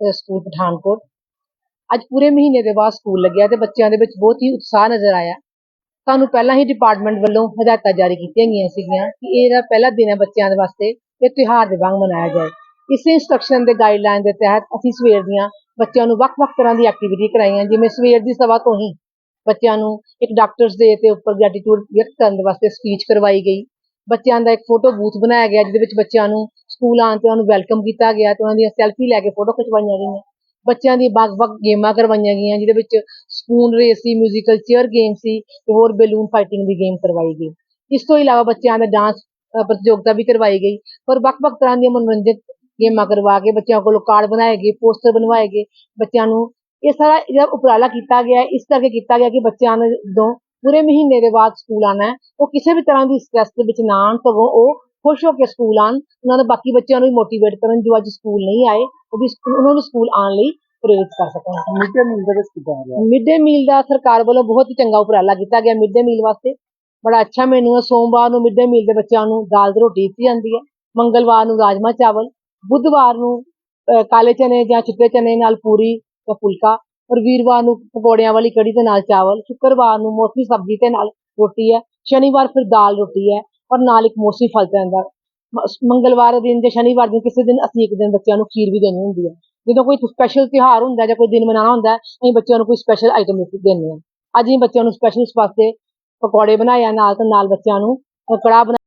school, Pathankot. ਅੱਜ ਪੂਰੇ ਮਹੀਨੇ ਦੇ ਬਾਅਦ ਸਕੂਲ ਲੱਗਿਆ ਤੇ ਬੱਚਿਆਂ ਦੇ ਵਿੱਚ ਬਹੁਤ ਹੀ ਉਤਸ਼ਾਹ ਨਜ਼ਰ ਆਇਆ। ਤੁਹਾਨੂੰ ਪਹਿਲਾਂ ਹੀ ਡਿਪਾਰਟਮੈਂਟ ਵੱਲੋਂ ਹਦਾਇਤਾਂ ਜਾਰੀ ਕੀਤੀਆਂ ਗਈਆਂ ਸੀਗੀਆਂ ਕਿ ਇਹਦਾ ਪਹਿਲਾ ਦਿਨ ਹੈ ਬੱਚਿਆਂ ਦੇ ਵਾਸਤੇ, ਇਹ ਤਿਉਹਾਰ ਦੇ ਵਾਂਗ ਮਨਾਇਆ ਜਾਏ। ਇਸੇ ਇੰਸਟਰਕਸ਼ਨ ਦੇ ਗਾਈਡਲਾਈਨ ਦੇ ਤਹਿਤ ਅਸੀਂ ਸਵੇਰ ਦੀਆਂ ਬੱਚਿਆਂ ਨੂੰ ਵੱਖ-ਵੱਖ ਤਰ੍ਹਾਂ ਦੀ ਐਕਟੀਵਿਟੀ ਕਰਾਈਆਂ, ਜਿਵੇਂ ਸਵੇਰ ਦੀ ਸਵਾ ਤੋਂ ਹੀ ਬੱਚਿਆਂ ਨੂੰ ਇੱਕ ਡਾਕਟਰਸ ਦੇ ਤੇ ਉੱਪਰ ਗ੍ਰੈਟੀਟਿਊਡ ਵਿਅਕਤ ਕਰਨ ਦੇ ਵਾਸਤੇ ਸਪੀਚ ਕਰਵਾਈ ਗਈ। ਬੱਚਿਆਂ ਦਾ ਇੱਕ ਫੋਟੋ ਬੂਥ ਬਣਾਇਆ ਗਿਆ, ਜਿਹਦੇ ਵਿੱਚ ਬੱਚਿਆਂ ਨੂੰ ਸਕੂਲ ਆਉਣ ਤੇ ਉਹਨਾਂ ਨੂੰ ਵੈਲਕਮ ਕੀਤਾ ਗਿਆ ਤੇ ਉਹਨਾਂ ਦੀਆਂ ਸੈਲਫੀ ਲੈ ਕੇ ਫੋਟੋ ਖਿਚਵਾਈਆਂ ਗਈਆਂ। ਬੱਚਿਆਂ ਦੀ ਵੱਖ-ਵੱਖ ਗੇਮਾਂ ਕਰਵਾਈਆਂ ਗਈਆਂ, ਜਿਹਦੇ ਵਿੱਚ ਸਪੂਨ ਰੇਸ ਸੀ ਮਿਊਜ਼ੀਕਲ ਚੇਅਰ ਗੇਮ ਸੀ ਤੇ ਹੋਰ ਬੈਲੂਨ ਫਾਈਟਿੰਗ ਦੀ ਗੇਮ ਕਰਵਾਈ ਗਈ। ਇਸ ਤੋਂ ਇਲਾਵਾ ਬੱਚਿਆਂ ਦਾ ਡਾਂਸ ਪ੍ਰਤੀਯੋਗਤਾ ਵੀ ਕਰਵਾਈ ਗਈ ਪਰ ਵੱਖ-ਵੱਖ ਤਰ੍ਹਾਂ ਦੀਆਂ ਮਨੋਰੰਜਕ ਗੇਮਾਂ ਕਰਵਾ ਕੇ ਬੱਚਿਆਂ ਕੋਲੋਂ ਕਾਰਡ ਬਣਾਏ ਗਏ ਪੋਸਟਰ ਬਣਵਾਏ ਗਏ। ਬੱਚਿਆਂ ਨੂੰ ਇਹ ਸਾਰਾ ਜਿਹੜਾ ਉਪਰਾਲਾ ਕੀਤਾ ਗਿਆ, ਇਸ ਕਰਕੇ ਕੀਤਾ ਗਿਆ ਕਿ ਬੱਚਿਆਂ ਨੇ ਜਦੋਂ ਪੂਰੇ ਮਹੀਨੇ ਦੇ ਬਾਅਦ ਸਕੂਲ ਆਉਣਾ ਹੈ ਉਹ ਕਿਸੇ ਵੀ ਤਰ੍ਹਾਂ ਦੀ ਸਟ੍ਰੈਸ ਦੇ ਵਿੱਚ ਨਾ ਆਉਣ ਸਗੋਂ ਉਹ ਖੁਸ਼ ਹੋ ਕੇ ਸਕੂਲ ਆਉਣ ਉਹਨਾਂ ਨੇ ਬਾਕੀ ਬੱਚਿਆਂ ਨੂੰ ਵੀ ਮੋਟੀਵੇਟ ਕਰਨ ਜੋ ਅੱਜ ਸਕੂਲ ਨਹੀਂ ਆਏ ਉਹ ਵੀ ਉਹਨਾਂ ਨੂੰ ਸਕੂਲ ਆਉਣ ਲਈ ਪ੍ਰੇਰਿਤ ਕਰ ਸਕਣ। ਮਿਡ ਡੇ ਮੀਲ ਦੇ ਕਿੱਦਾਂ ਆ ਰਿਹਾ ਮਿਡ ਡੇ ਮੀਲ ਦਾ ਸਰਕਾਰ ਵੱਲੋਂ ਬਹੁਤ ਹੀ ਚੰਗਾ ਉਪਰਾਲਾ ਕੀਤਾ ਗਿਆ ਮਿਡ ਡੇ ਮੀਲ ਵਾਸਤੇ। ਬੜਾ ਅੱਛਾ ਮੈਨੂ ਹੈ ਸੋਮਵਾਰ ਨੂੰ ਮਿਡ ਡੇ ਮੀਲ ਦੇ ਬੱਚਿਆਂ ਨੂੰ ਦਾਲ ਤੇ ਰੋਟੀ ਦਿੱਤੀ ਜਾਂਦੀ ਹੈ ਮੰਗਲਵਾਰ ਨੂੰ ਰਾਜਮਾ ਚਾਵਲ ਬੁੱਧਵਾਰ ਨੂੰ ਕਾਲੇ ਚਨੇ ਜਾਂ ਚਿੱਟੇ ਚਨੇ ਨਾਲ ਪੂਰੀ ਜਾਂ ਫੁਲਕਾ ਔਰ ਵੀਰਵਾਰ ਨੂੰ ਪਕੌੜਿਆਂ ਵਾਲੀ ਕੜੀ ਦੇ ਨਾਲ ਚਾਵਲ ਸ਼ੁੱਕਰਵਾਰ ਨੂੰ ਮੌਸਮੀ ਸਬਜ਼ੀ ਦੇ ਨਾਲ ਰੋਟੀ ਹੈ ਸ਼ਨੀਵਾਰ ਫਿਰ ਦਾਲ ਰੋਟੀ ਹੈ ਔਰ ਨਾਲ ਇੱਕ ਮੌਸਮੀ ਫਲ ਪੈਂਦਾ। ਮੰਗਲਵਾਰ ਦੇ ਦਿਨ ਜਾਂ ਸ਼ਨੀਵਾਰ ਦਿਨ ਕਿਸੇ ਦਿਨ ਅਸੀਂ ਇੱਕ ਦਿਨ ਬੱਚਿਆਂ ਨੂੰ ਖੀਰ ਵੀ ਦੇਣੀ ਹੁੰਦੀ ਹੈ। ਜਦੋਂ ਕੋਈ ਸਪੈਸ਼ਲ ਤਿਉਹਾਰ ਹੁੰਦਾ ਜਾਂ ਕੋਈ ਦਿਨ ਮਨਾਉਣਾ ਹੁੰਦਾ ਅਸੀਂ ਬੱਚਿਆਂ ਨੂੰ ਕੋਈ ਸਪੈਸ਼ਲ ਆਈਟਮ ਦਿੰਦੇ ਹਾਂ। ਅੱਜ ਅਸੀਂ ਬੱਚਿਆਂ ਨੂੰ ਸਪੈਸ਼ਲ ਇਸ ਵਾਸਤੇ ਪਕੌੜੇ ਬਣਾਏ ਆ ਨਾਲ ਤੇ ਨਾਲ ਬੱਚਿਆਂ ਨੂੰ ਅ, ਕੜਾਹ ਬਣਾ